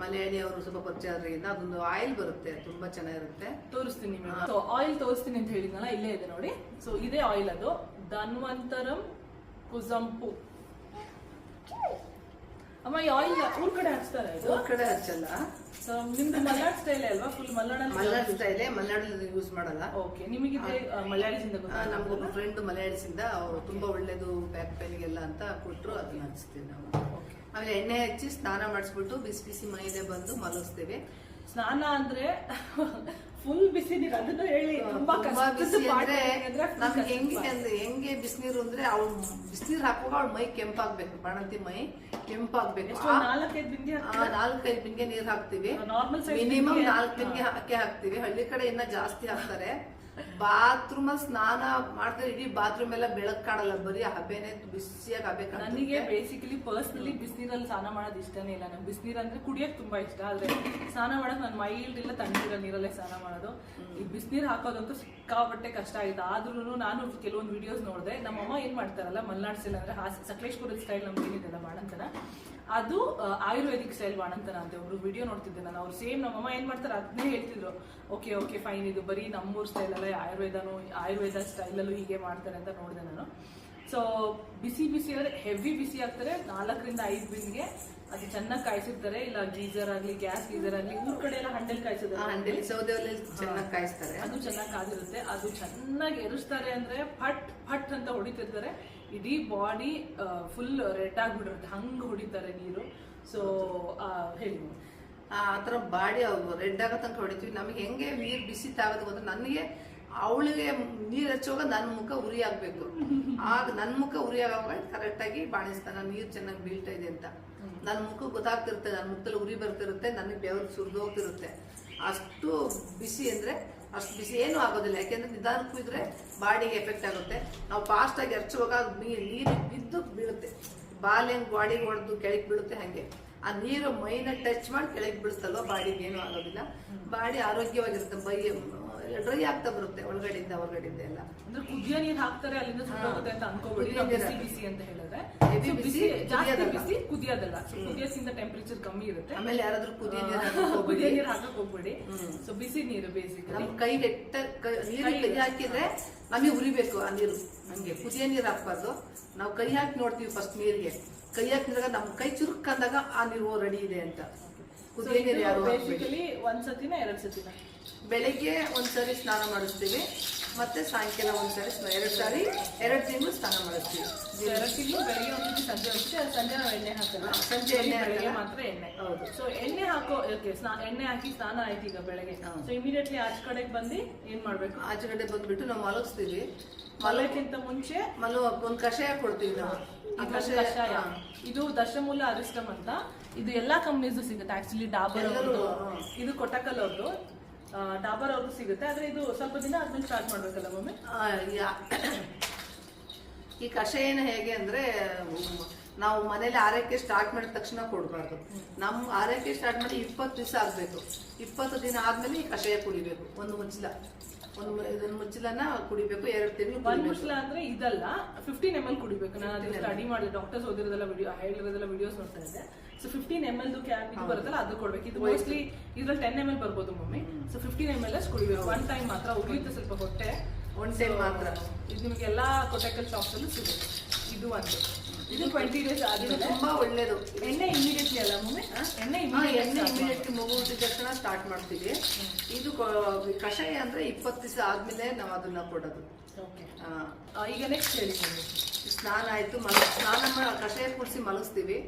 ಮಲಯಾಳಿ ಅವರು ಸ್ವಲ್ಪ ಪರಿಚಯ ಆದ್ರಿಂದ ಅದೊಂದು ಆಯಿಲ್ ಬರುತ್ತೆ ತುಂಬಾ ಚೆನ್ನಾಗಿರುತ್ತೆ. ತೋರಿಸ್ತೀನಿ ಸೊ ಆಯಿಲ್ ತೋರಿಸ್ತೀನಿ ಅಂತ ಹೇಳಿದ್ನಲ್ಲ ಇಲ್ಲೇ ಇದೆ ನೋಡಿ. ಸೊ ಇದೇ ಆಯಿಲ್ ಅದು. ಧನ್ವಂತರಂ ಕುಸಂಪು. ಅಮ್ಮ ಈ ಆಯಿಲ್ ಊರ್ ಕಡೆ ಹಚ್ತಾರೆ ಊರ್ ಕಡೆ ಹಚ್ಚಲ್ಲ. ಸೊ ನಿಮ್ದು ಮಲ್ನಾಡ್ ಸ್ಟೈಲ್ ಅಲ್ವಾ? ಫುಲ್ ಮಲ್ನಾಡ್ ಮಲೆನಾಡು ಸ್ಟೈಲೇ ಮಲೆನಾಡಲ್ಲಿ ಯೂಸ್ ಮಾಡಲ್ಲ. ಓಕೆ ನಿಮಗೆ ಮಲಯಾಳಿಸಿಂದ ನಮ್ಗೊಬ್ಬ ಫ್ರೆಂಡ್ ಮಲಯಾಳಿಸಿಂದ ಅವರು ತುಂಬಾ ಒಳ್ಳೇದು ಬ್ಯಾಕ್ ಪೇನ್ಗೆಲ್ಲ ಅಂತ ಕೊಟ್ಟರು ಅದನ್ನ ಹಚ್ತೀವಿ ನಾವು. ಓಕೆ ಆಮೇಲೆ ಎಣ್ಣೆ ಹಚ್ಚಿ ಸ್ನಾನ ಮಾಡಿಸ್ಬಿಟ್ಟು ಬಿಸಿ ಬಿಸಿ ಮೈದೆ ಬಂದು ಮಲಗಿಸ್ತೇವೆ. ಸ್ನಾನ ಅಂದ್ರೆ ಫುಲ್ ಬಿಸಿ ನೀರು ಅದನ್ನು ಹೇಳಿ ತುಂಬಾ ಬಿಸಿ ಅಂದ್ರೆ ನಮ್ಗೆ ಹೆಂಗೆ. ಅಂದ್ರೆ ಹೆಂಗೆ ಬಿಸಿನೀರು ಅಂದ್ರೆ ಅವ್ಳು ಬಿಸಿನೀರು ಹಾಕುವಾಗ ಅವ್ಳ ಮೈ ಕೆಂಪಾಗ್ಬೇಕು ಬಾಣಂತಿ ಮೈ ಕೆಂಪಾಗ್ಬೇಕು. ನಾಲ್ಕೈದು ಬಿಂಗೆ ನಾಲ್ಕೈದು ಬಿಂಗೆ ನೀರ್ ಹಾಕ್ತಿವಿ. ಮಿನಿಮಮ್ ನಾಲ್ಕು ಬಿಂಗೆ ಹಾಕಿ ಹಾಕ್ತಿವಿ. ಹಳ್ಳಿ ಕಡೆ ಇನ್ನ ಜಾಸ್ತಿ ಹಾಕ್ತಾರೆ. ಬಾತ್ರೂಮ್ ಸ್ನಾನ ಮಾಡ್ತಾರೆ ಇಡೀ ಬಾತ್ರೂಮ್ ಎಲ್ಲ ಬೆಳಕ್ ಕಾಣಲ್ಲ ಬರೀ ಹಬೆನೆ ಬಿಸಿಯಾಗಿ ಹಬೆ ನನಗೆ. ಬೇಸಿಕಲಿ ಪರ್ಸ್ನಲಿ ಬಿಸಿನೀರಲ್ಲಿ ಸ್ನಾನ ಮಾಡೋದು ಇಷ್ಟನೇ ಇಲ್ಲ. ನಂಗೆ ಬಿಸಿನೀರು ಅಂದ್ರೆ ಕುಡಿಯಕ್ ತುಂಬಾ ಇಷ್ಟ, ಆದ್ರೆ ಸ್ನಾನ ಮಾಡಕ್ ನಾನು ಮೈಲ್ಡ್ ಇಲ್ಲ ತಣ್ಣೀರ ನೀರಲ್ಲೇ ಸ್ನಾನ ಮಾಡೋದು. ಈ ಬಿಸಿನೀರ್ ಹಾಕೋದಂತೂ ಸಿಕ್ಕಾಪಟ್ಟೆ ಕಷ್ಟ ಆಯ್ತು ಆದ್ರೂ ನಾನು ಕೆಲವೊಂದು ವಿಡಿಯೋಸ್ ನೋಡಿದೆ, ನಮ್ಮಮ್ಮ ಏನ್ ಮಾಡ್ತಾರಲ್ಲ, ಮಲ್ನಾಡ್ ಸ್ಟೈಲ್ ಅಂದ್ರೆ ಹಾಸಿ ಸಕಲೇಶ್ಪುರದ ಸ್ಟೈಲ್ ನಮ್ಗೆ ಏನಿದೆ ಬಾಣಂತನ? ಅದು ಆಯುರ್ವೇದಿಕ್ ಸ್ಟೈಲ್ ಬಾಣಂತನ ಅಂತ ಒಬ್ರು ವಿಡಿಯೋ ನೋಡ್ತಿದ್ದೆ ನಾನು. ಅವ್ರು ಸೇಮ್ ನಮ್ಮಮ್ಮ ಏನ್ ಮಾಡ್ತಾರೆ ಅದನ್ನೇ ಹೇಳ್ತಿದ್ರು. ಓಕೆ ಓಕೆ ಫೈನ್ ಇದು ಬರೀ ನಮ್ಮೂರ್ ಸ್ಟೈಲ್ ಅಲ್ಲ ಆಯುರ್ವೇದನು ಆಯುರ್ವೇದ ಸ್ಟೈಲಲ್ಲೂ ಹೀಗೆ ಮಾಡ್ತಾರೆ ಅಂತ ನೋಡಿದೆ ನಾನು. ಸೊ ಬಿಸಿ ಬಿಸಿ ಅಂದ್ರೆ ಹೆವಿ ಬಿಸಿ ಆಗ್ತಾರೆ. ನಾಲ್ಕರಿಂದ ಐದು ಬಿನ್ಗೆ ಅದು ಚೆನ್ನಾಗಿ ಕಾಯಿಸಿರ್ತಾರೆ. ಇಲ್ಲ ಗೀಸರ್ ಆಗ್ಲಿ ಗ್ಯಾಸ್ ಗೀಸರ್ ಆಗ್ಲಿ ಊರ್ ಕಡೆ ಎಲ್ಲ ಹಂಡೆಲ್ ಒಲೆಯಲ್ಲಿ ಚೆನ್ನಾಗಿ ಕಾಯಿಸ್ತಾರೆ. ಅದು ಚೆನ್ನಾಗಿ ಕಾದಿರುತ್ತೆ. ಅದು ಚೆನ್ನಾಗಿ ಎರಿಸ್ತಾರೆ ಅಂದ್ರೆ ಫಟ್ ಫಟ್ ಅಂತ ಹೊಡಿತಿರ್ತಾರೆ. ಇಡೀ ಬಾಡಿ ಫುಲ್ ರೆಡ್ ಆಗಿಬಿಡುತ್ತೆ ಹಂಗೆ ಹೊಡಿತಾರೆ ನೀರು. ಸೊ ಹೇಳಿ. ಆ ಥರ ಬಾಡಿ ರೆಡ್ ಆಗೋ ತನಕ ಹೊಡಿತೀವಿ. ನಮಗೆ ಹೆಂಗೆ ನೀರು ಬಿಸಿ ತಾಗೋದು ನನಗೆ ಅವಳಿಗೆ ನೀರು ಹಚ್ಚುವಾಗ ನನ್ನ ಮುಖ ಉರಿ ಆಗ್ಬೇಕು. ಆಗ ನನ್ನ ಮುಖ ಉರಿ ಕರೆಕ್ಟಾಗಿ ಬಾಣಿಸ್ತಾನೆ ನೀರು ಚೆನ್ನಾಗಿ ಬೀಳ್ತಾ ಇದೆ ಅಂತ. ನನ್ನ ಮುಖ ಗೊತ್ತಾಗ್ತಿರುತ್ತೆ ನನ್ನ ಮುಖದಲ್ಲಿ ಉರಿ ಬರ್ತಿರುತ್ತೆ, ನನಗೆ ಬೆವರು ಸುರಿದೋಗ್ತಿರುತ್ತೆ. ಅಷ್ಟು ಬಿಸಿ ಅಂದ್ರೆ ಅಷ್ಟು ಬಿಸಿ ಏನೂ ಆಗೋದಿಲ್ಲ. ಯಾಕೆಂದ್ರೆ ನಿಧಾನಕ್ಕೂ ಕುಯ್ದ್ರೆ ಬಾಡಿಗೆ ಎಫೆಕ್ಟ್ ಆಗುತ್ತೆ. ನಾವು ಫಾಸ್ಟಾಗಿ ಹಚ್ಚುವಾಗ ನೀರು ಬಿದ್ದು ಬೀಳುತ್ತೆ. ಬಾಲ್ ಹೆಂಗ್ ಬಾಡಿಗೆ ಹೊಡೆದು ಕೆಳಗೆ ಬೀಳುತ್ತೆ ಹಾಗೆ. ಆ ನೀರು ಮೈನ ಟಚ್ ಮಾಡಿ ಕೆಳಗೆ ಬೀಳುತ್ತಲ್ವ ಬಾಡಿಗೆ ಏನೂ ಆಗೋದಿಲ್ಲ. ಬಾಡಿ ಆರೋಗ್ಯವಾಗಿರುತ್ತೆ. ಬೈ ಡ್ರೈ ಆಗ್ತಾ ಬರುತ್ತೆ ಒಳಗಡೆಯಿಂದ ಹೊರಗಡೆಯಿಂದ ಎಲ್ಲ. ಅಂದ್ರೆ ಕುದಿಯ ನೀರ್ ಹಾಕ್ತಾರೆ ಅಲ್ಲಿಂದ ಸುಟ್ಟೋಗುತ್ತೆ ಅಂತ ಅನ್ಕೋಬೇಡಿ. ಬಿಸಿ ಬಿಸಿ ಅಂತ ಹೇಳಿದ್ರೆ. ಬಿಸಿ, ಜಾಸ್ತಿ ಬಿಸಿ ಕುದಿಯೋದಲ್ಲ. ಕುದಿಯಸಿಂದ ಟೆಂಪರೇಚರ್ ಕಮ್ಮಿ ಇರುತ್ತೆ. ಆಮೇಲೆ ಯಾರಾದ್ರೂ ಕುದಿಯ ನೀರು ಕುದಿಯ ನೀರು ಹಾಕಕ್ ಹೋಗ್ಬೇಡಿ. ಸೊ ಬಿಸಿ ನೀರು ಬೇಸಿಕ್ ನಮ್ ಕೈ ಹೆಟ್ಟ ನೀರು ಕೈ ಹಾಕಿದ್ರೆ ನಮಗೆ ಉರಿಬೇಕು ಆ ನೀರು. ನಮ್ಗೆ ಕುದಿಯ ನೀರ್ ಹಾಕ್ಬಾರ್ದು. ನಾವು ಕೈ ಹಾಕಿ ನೋಡ್ತೀವಿ ಫಸ್ಟ್ ನೀರಿಗೆ. ಕೈ ಹಾಕಿದಾಗ ನಮ್ ಕೈ ಚುರುಕಂದಾಗ ಆ ನೀರು ರೆಡಿ ಇದೆ ಅಂತ. ಕುದಿಯ ನೀರು ಯಾರು ಒಂದ್ಸತಿನ ಬೇಸಿಕಲಿ ಒಂದ್ ಸತಿನ ಎರಡ್ ಸತಿನ ಬೆಳಿಗ್ಗೆ ಒಂದ್ಸರಿ ಸ್ನಾನ ಮಾಡಿಸ್ತೀವಿ ಮತ್ತೆ ಸಾಯಂಕಾಲ ಒಂದ್ಸರಿ ಸ್ನ- ಎರಡ್ ಸಾರಿ ಎರಡು ತಿಂಗಳು ಸ್ನಾನ ಮಾಡಿಸ್ತೀವಿ. ಎರಡು ತಿಂಗಳು ಬೆಳಿಗ್ಗೆ ಒಂದ್ಸತಿ ಸಂಜೆ ಅದು ಸಂಜೆ ನಾವು ಎಣ್ಣೆ ಹಾಕಲ್ಲ ಸಂಜೆ ಎಣ್ಣೆ ಬೆಳಿಗ್ಗೆ ಮಾತ್ರ ಎಣ್ಣೆ. ಹೌದು. ಸೊ ಎಣ್ಣೆ ಹಾಕೋ ಓಕೆ ಎಣ್ಣೆ ಹಾಕಿ ಸ್ನಾನ ಆಯ್ತು ಈಗ ಬೆಳಗ್ಗೆ. ಸೊ ಇಮಿಡಿಯೇಟ್ಲಿ ಆಚೆ ಕಡೆಗೆ ಬಂದು ಏನ್ ಮಾಡ್ಬೇಕು? ಆಚೆ ಕಡೆ ಬಂದ್ಬಿಟ್ಟು ನಾವು ಮಲಗಿಸ್ತೀವಿ. ಮಲಕ್ಕಿಂತ ಮುಂಚೆ ಮಲ ಒಂದ್ ಕಷಾಯ ಕೊಡ್ತೀವಿ ನಾವು. ಕಷಾಯ ಇದು ದಶಮೂಲ ಅರಿಷ್ಟಮ್ ಅಂತ ಇದು ಎಲ್ಲಾ ಕಂಪ್ನೀಸ್ ಸಿಗುತ್ತೆ ಆಕ್ಚುಲಿ ಡಾಬರ್ ಇದು ಕೊಟಕಲ್ ಅವ್ರದ್ದು ಡಾಬರ್ ಅವ್ರದ್ದು ಸಿಗುತ್ತೆ ಆದ್ರೆ ಇದು ಸ್ವಲ್ಪ ದಿನ ಆದ್ಮೇಲೆ ಸ್ಟಾರ್ಟ್ ಮಾಡ್ಬೇಕಲ್ಲ ಒಮ್ಮೆ ಈ ಕಷಾಯನ ಹೇಗೆ ಅಂದ್ರೆ ನಾವು ಮನೇಲಿ ಆರೈಕೆ ಸ್ಟಾರ್ಟ್ ಮಾಡಿದ ತಕ್ಷಣ ಕೊಡಬಾರ್ದು. ನಮ್ಮ ಆರೈಕೆ ಸ್ಟಾರ್ಟ್ ಮಾಡಿ ಇಪ್ಪತ್ತು ದಿವಸ ಆಗಬೇಕು. ಇಪ್ಪತ್ತು ದಿನ ಆದ್ಮೇಲೆ ಈ ಕಷಾಯ ಕುಡಿಬೇಕು ಒಂದು ಮುಚ್ಚಲ ಒಂದು ಇದನ್ನ ಮುಚ್ಚಲನ ಕುಡಿಬೇಕು ಎರಡು ತಿಂಗಳು ಒಂದ್ ಮುಸ್ಲ ಅಂದ್ರೆ ಇದಲ್ಲ ಫಿಫ್ಟೀನ್ ಎಂ ಎಲ್ ಕುಡಿಬೇಕು. ನಾನು ಸ್ಟಡಿ ಮಾಡಿದೆ ಡಾಕ್ಟರ್ಸ್ ಓದಿರೋದೆಲ್ಲ ವಿಡಿಯೋ ಹೇಳಿರೋದೆಲ್ಲ ವಿಡಿಯೋಸ್ ನೋಡ್ತಾ ಇದ್ದೆ. So fifteen M L can ಇದು ಬರುತ್ತಲ್ಲ ಅದು ಕೊಡ್ಬೇಕು. ಇದು ಮೋಸ್ಟ್ಲಿ ಇದ್ರಲ್ಲಿ ಟೆನ್ ಎಂ ಎಲ್ ಬರ್ಬೋದು mummy. So fifteen M L ಅಷ್ಟು ಕುಡಿಬೇಕು. ಒನ್ ಟೈಮ್ ಮಾತ್ರ ಉರಿಯುತ್ತೆ ಸ್ವಲ್ಪ ಹೊಟ್ಟೆ. ಒನ್ ಟೈಮ್ ಮಾತ್ರ. ಇದು ನಿಮಗೆ ಎಲ್ಲಾ ಕೊಟೆಕಲ್ ಶಾಪ್ಸ್ ಅಲ್ಲೂ ಸಿಗುತ್ತೆ. ಇದು ಒಂದು. ಇದು ಟ್ವೆಂಟಿ ಡೇಸ್ ಆದ್ರೆ ತುಂಬಾ ಒಳ್ಳೇದು. ಎಣ್ಣೆ ಇಮಿಡಿಯೇಟ್ಲಿ ಅಲ್ಲ ಮಮ್ಮಿ? ಎಣ್ಣೆ ಎಣ್ಣೆ ಇಮಿಡಿಯೇಟ್ಲಿ ಮಗು ಹುಟ್ಟಿದ ತಕ್ಷಣ ಸ್ಟಾರ್ಟ್ ಮಾಡ್ತೀವಿ. ಇದು ಕಷಾಯ ಅಂದ್ರೆ ಇಪ್ಪತ್ತು ದಿವಸ ಆದ್ಮೇಲೆ ನಾವು ಅದನ್ನ ಕೊಡೋದು. ಈಗ ನೆಕ್ಸ್ಟ್ ಹೇಳಿ ಸ್ನಾನ ಆಯ್ತು ಮಲ ಸ್ನಾನ ಮಾಡಿ ಕಷಾಯ ಕುಡಿಸಿ ಮಲಗಿಸ್ತೀವಿ.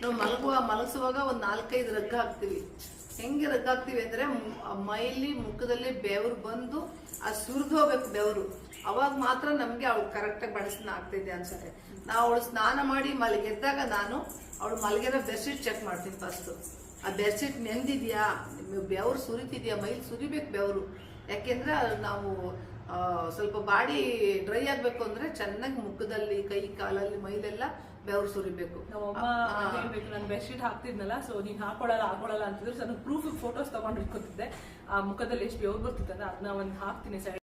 ನಾವು ಮಲಗುವ ಮಲಗಿಸುವಾಗ ಒಂದು ನಾಲ್ಕೈದು ರಗ್ಗ ಹಾಕ್ತೀವಿ. ಹೆಂಗೆ ರಗ್ಗ ಹಾಕ್ತೀವಿ ಅಂದ್ರೆ ಮೈಲಿ ಮುಖದಲ್ಲಿ ಬೆವರು ಬಂದು ಅದು ಸುರಿದು ಹೋಗ್ಬೇಕು ಬೆವರು. ಅವಾಗ ಮಾತ್ರ ನಮ್ಗೆ ಅವಳು ಕರೆಕ್ಟಾಗಿ ಬಡಿಸ್ನ ಆಗ್ತಿದೆ ಅನ್ಸುತ್ತೆ. ನಾವು ಅವಳು ಸ್ನಾನ ಮಾಡಿ ಮಲಗೆದ್ದಾಗ ನಾನು ಅವಳು ಮಲಗಿರೋ ಬೆಡ್ಶೀಟ್ ಚೆಕ್ ಮಾಡ್ತೀನಿ ಫಸ್ಟ್ ಆ ಬೆಡ್ಶೀಟ್ ನೆಂದಿದ್ಯಾ? ಬೆವರು ಸುರಿತಿದ್ಯಾ? ಮೈಲಿ ಸುರಿಬೇಕು ಬೆವರು. ಯಾಕೆಂದ್ರೆ ನಾವು ಸ್ವಲ್ಪ ಬಾಡಿ ಡ್ರೈ ಆಗಬೇಕು ಅಂದ್ರೆ ಚೆನ್ನಾಗಿ ಮುಖದಲ್ಲಿ ಕೈ ಕಾಲಲ್ಲಿ ಮೈಲೆಲ್ಲ ಬೆವರು ಸುರಿಬೇಕು. ಹೇಳ್ಬೇಕು ನಾನು ಬೆಡ್ಶೀಟ್ ಹಾಕ್ತಿದ್ನಲ್ಲ ಸೊ ನೀನು ಹಾಕೊಳ್ಳಲ್ಲ ಹಾಕೊಳ್ಳಲ್ಲ ಅಂತಿದ್ರು. ಸೊ ನಾನು ಪ್ರೂಫ್ ಫೋಟೋಸ್ ತಗೊಂಡು ಇಟ್ಕೊತಿದ್ದೆ ಆ ಮುಖದಲ್ಲಿ ಎಷ್ಟು ಬೆವರು ಬರ್ತಿತ್ತಲ್ಲ ಅದನ್ನ ಒಂದು ಹಾಕ್ತೀನಿ ಸೈಡ್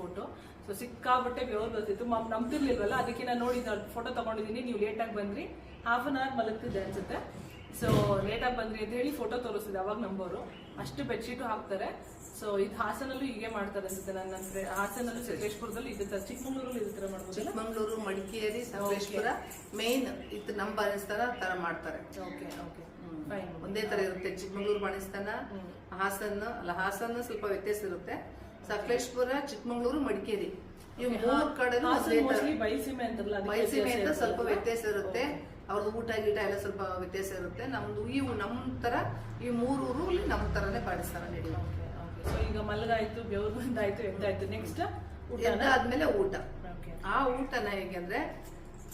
ಫೋಟೋ ಸೊ ಸಿಕ್ಕಾಬಿಟ್ಟೆ ಬೆವ್ರು ಬರ್ತಿತ್ತು ಮಮ್ ನಂಬ್ತಿರ್ಲಿಲ್ವಲ್ಲ? ಅದಕ್ಕೆ ನಾನು ನೋಡಿ ಫೋಟೋ ತಗೊಂಡಿದ್ದೀನಿ ನೀವು ಲೇಟಾಗಿ ಬಂದ್ರಿ. ಹಾಫ್ ಅನ್ ಅವರ್ ಮಲಗ್ತಿದ್ದೆ ಅನ್ಸುತ್ತೆ. ಸೊ ಲೇಟಾಗಿ ಬಂದ್ರಿ ಅಂತ ಹೇಳಿ ಫೋಟೋ ತೋರಿಸಿದೆ ಅವಾಗ ನಂಬೋರು. ಅಷ್ಟು ಬೆಡ್ಶೀಟು ಹಾಕ್ತಾರೆ. ಸೊ ಇದು ಹಾಸನಲ್ಲೂ ಹೀಗೆ ಮಾಡ್ತಾರೆ ಅನ್ಸುತ್ತೆ ನನ್ನ ಅಂದ್ರೆ ಹಾಸನಲ್ಲೂ ಸಕಲೇಶ್ಪುರದಲ್ಲಿ ಇದೆ ತರ ಚಿಕ್ಕಮಂಗ್ಳೂರಲ್ಲಿ ಇದೇ ತರ ಮಾಡ್ಬೋದು ಚಿಕ್ಕಮಂಗ್ಳೂರು ಮಡಿಕೇರಿ ಸಕಲೇಶ್ಪುರ ಮೇನ್ ಇದು ನಮ್ಮ ಬಾಣಿಸ್ತಾನ ತರ ಮಾಡ್ತಾರೆ. ಓಕೆ ಓಕೆ ಫೈನ್ ಒಂದೇ ತರ ಇರುತ್ತೆ ಚಿಕ್ಕಮಂಗ್ಳೂರು ಬಾಣಿಸ್ತಾನ ಹಾಸನ ಅಲ್ಲ ಹಾಸನ ಸ್ವಲ್ಪ ವ್ಯತ್ಯಾಸ ಇರುತ್ತೆ. ಸಕಲೇಶ್ಪುರ ಚಿಕ್ಕಮಂಗ್ಳೂರು ಮಡಿಕೇರಿ. ಈ ಮೂರ್ ಕಡೆ ಬಯಸೀಮೆ ಅಂತ ಸ್ವಲ್ಪ ವ್ಯತ್ಯಾಸ ಇರುತ್ತೆ. ಅವ್ರದ್ದು ಊಟ ಗೀಟ ಎಲ್ಲ ಸ್ವಲ್ಪ ವ್ಯತ್ಯಾಸ ಇರುತ್ತೆ. ನಮ್ದು ಈ ನಮ್ ತರ ಈ ಮೂರು ಊರಲ್ಲಿ ನಮ್ ತರನೇ. So, ಈಗ ಮಲ್ಗಾಯ್ತು ಬೆವರು ಬಂದಾಯ್ತು ಎದ್ದಾಯ್ತು. ನೆಕ್ಸ್ಟ್ ಎದ್ದಾದ್ಮೇಲೆ ಊಟ. ಆ ಊಟನ ಹೇಗೆ ಅಂದ್ರೆ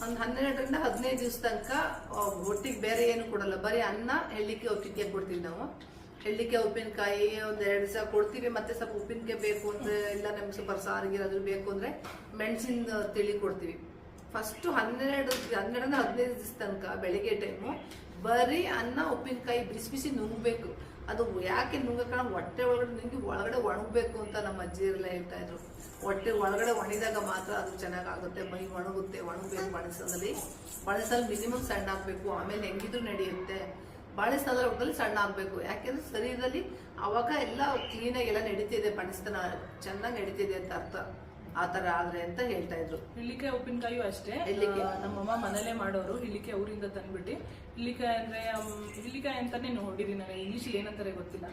ಒಂದ್ ಹನ್ನೆರಡರಿಂದ ಹದಿನೈದು ದಿವಸ ತನಕ ಹೊಟ್ಟಿಗೆ ಒಟ್ಟಿಗೆ ಬೇರೆ ಏನು ಕೊಡಲ್ಲ. ಬರೀ ಅನ್ನ ಎಳ್ಳಿಕೆ ಉಪ್ಪಿನಕಾಯಿ ಕೊಡ್ತೀವಿ ನಾವು. ಎಳ್ಳಿಕೆ ಉಪ್ಪಿನಕಾಯಿ ಒಂದು ಎರಡು ದಿವಸ ಕೊಡ್ತೀವಿ, ಮತ್ತೆ ಸ್ವಲ್ಪ ಉಪ್ಪಿನಕಾಯಿ ಬೇಕು ಅಂದ್ರೆ ಇಲ್ಲ ನಮ್ಗೆ ಸ್ವಲ್ಪ ಸಾರಿಗಿರೋದು ಬೇಕು ಅಂದ್ರೆ ಮೆಣಸಿನ ತಿಳಿ ಕೊಡ್ತೀವಿ. ಫಸ್ಟ್ ಹನ್ನೆರಡು, ಹನ್ನೆರಡರಿಂದ ಹದಿನೈದು ದಿವಸ ತನಕ ಬೆಳಿಗ್ಗೆ ಟೈಮು ಬರೀ ಅನ್ನ, ಉಪ್ಪಿನಕಾಯಿ ಬಿಸಿ ಬಿಸಿ ನುಂಗ್ಬೇಕು. ಅದು ಯಾಕೆ ನುಂಗಕ್ಕೆ ಹೊಟ್ಟೆ ಒಳಗಡೆ ನುಂಗಿ ಒಳಗಡೆ ಒಣಗಬೇಕು ಅಂತ ನಮ್ಮ ಅಜ್ಜಿಯರೆಲ್ಲ ಹೇಳ್ತಾ ಇದ್ರು. ಹೊಟ್ಟೆ ಒಳಗಡೆ ಒಣಿದಾಗ ಮಾತ್ರ ಅದು ಚೆನ್ನಾಗಾಗುತ್ತೆ, ಮೈ ಒಣಗುತ್ತೆ, ಒಣಗಬೇಕು ಬಾಣಿಸೋದಲ್ಲಿ ಬಾಣಿಸಲ್ಲಿ ಮಿನಿಮಮ್ ಸಣ್ಣ ಆಗ್ಬೇಕು ಆಮೇಲೆ ಹೆಂಗಿದ್ರು ನಡೆಯುತ್ತೆ. ಬಾಳೆ ಸಂದರ್ಭದಲ್ಲಿ ಸಣ್ಣ ಆಗ್ಬೇಕು. ಯಾಕೆಂದ್ರೆ ಶರೀರದಲ್ಲಿ ಅವಾಗ ಎಲ್ಲ ಕ್ಲೀನಾಗಿ ಎಲ್ಲ ನಡೀತಿದೆ ಬಣಿಸ್ತನ ಚೆನ್ನಾಗಿ ನಡೀತಿದೆ ಅಂತ ಅರ್ಥ. ಆತರ ತರ ಆದ್ರೆ ಅಂತ ಹೇಳ್ತಾ ಇದ್ರು. ಇಲ್ಲಿಕಾಯಿ ಉಪ್ಪಿನಕಾಯಿಯೂ ಅಷ್ಟೇ. ನಮ್ಮಮ್ಮ ಮನೇಲೆ ಮಾಡೋರು ಇಲ್ಲಿಕೆ ಊರಿಂದ ತಂದ್ಬಿಟ್ಟು. ಹಿಳ್ಳಿಕಾಯಿ ಅಂದ್ರೆ ಇಲ್ಲಿಕಾಯಿ ಹಿಳ್ಳಿಕಾಯಿ ಅಂತಾನೆ ನೋಡಿದೀನಿ ನಾನು. ಇಂಗ್ಲಿಷ್ ಏನಂತಾರೆ ಗೊತ್ತಿಲ್ಲ.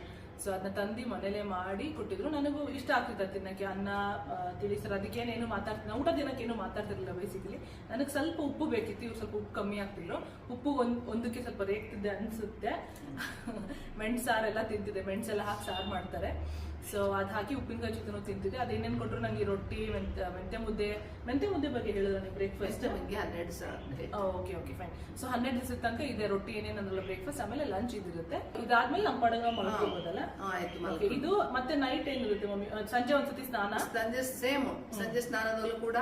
ಸೊ ಅದನ್ನ ತಂದು ಮನೇಲೆ ಮಾಡಿ ಕೊಟ್ಟಿದ್ರು. ನನಗೂ ಇಷ್ಟ ಆಗ್ತಿತ್ತು ತಿನ್ನಕ್ಕೆ. ಅನ್ನ ಆ, ತಿಳಿಸರ ಅದಕ್ಕೇನೇನು ಮಾತಾಡ್ತೀನಿ ಊಟ ದಿನಕ್ಕೇನು ಮಾತಾಡ್ತಿರ್ಲಿಲ್ಲ ಬೇಸಿಕಲಿ ನನಗೆ ಸ್ವಲ್ಪ ಉಪ್ಪು ಬೇಕಿತ್ತು. ಇವ್ರು ಸ್ವಲ್ಪ ಉಪ್ಪು ಕಮ್ಮಿ ಆಗ್ತಿದ್ರು. ಉಪ್ಪು ಒಂದು ಒಂದಕ್ಕೆ ಸ್ವಲ್ಪ ರೇಗ್ತಿದ್ದೆ ಅನ್ಸುತ್ತೆ. ಮೆಣಸಾರೆಲ್ಲ ತಿಂತಿದ್ದೆ. ಮೆಣಸೆಲ್ಲ ಹಾಕಿ ಸಾರು ಮಾಡ್ತಾರೆ. ಸೊ ಅದು ಹಾಕಿ ಉಪ್ಪಿನಕಾಯಿ ಜೊತೆನೂ ತಿಂತಿದ್ದೆ. ಅದೇನೇನು ಕೊಟ್ರು ನಂಗೆ ಈ ರೊಟ್ಟಿ ಮೆಂತ್ಯ ಮೆಂತ್ಯ ಮುದ್ದೆ ಮೆಂತ್ಯ ಮುದ್ದೆ ಬಗ್ಗೆ ಹೇಳಿದ್ರು ನೀವು ಬ್ರೇಕ್ಫಾಸ್ಟ್ ನನಗೆ ಹನ್ನೆರಡು ಸಾವಿರ ಓಕೆ ಓಕೆ ಫೈನ್ ಸೊ ಹನ್ನೆರಡು ದಿವಸದ ತನಕ ಇದೆ ರೊಟ್ಟಿ ಏನೇನಂದ್ರಲ್ಲ ಬ್ರೇಕ್ಫಾಸ್ಟ್ ಆಮೇಲೆ ಲಂಚ್ ಇದಿರುತ್ತೆ. ಇದಾದ್ಮೇಲೆ ನಮ್ಮ ಪಡಗ ಆಯ್ತು Okay, ಇದು ಮತ್ತೆ ನೈಟ್ ಏನಿರುತ್ತೆ ಮಮ್ಮಿ? ಸಂಜೆ ಒಂದ್ಸತಿ ಸ್ನಾನ? ಸಂಜೆ ಸೇಮ್ ಸಂಜೆ ಸ್ನಾನದಲ್ಲೂ ಕೂಡ.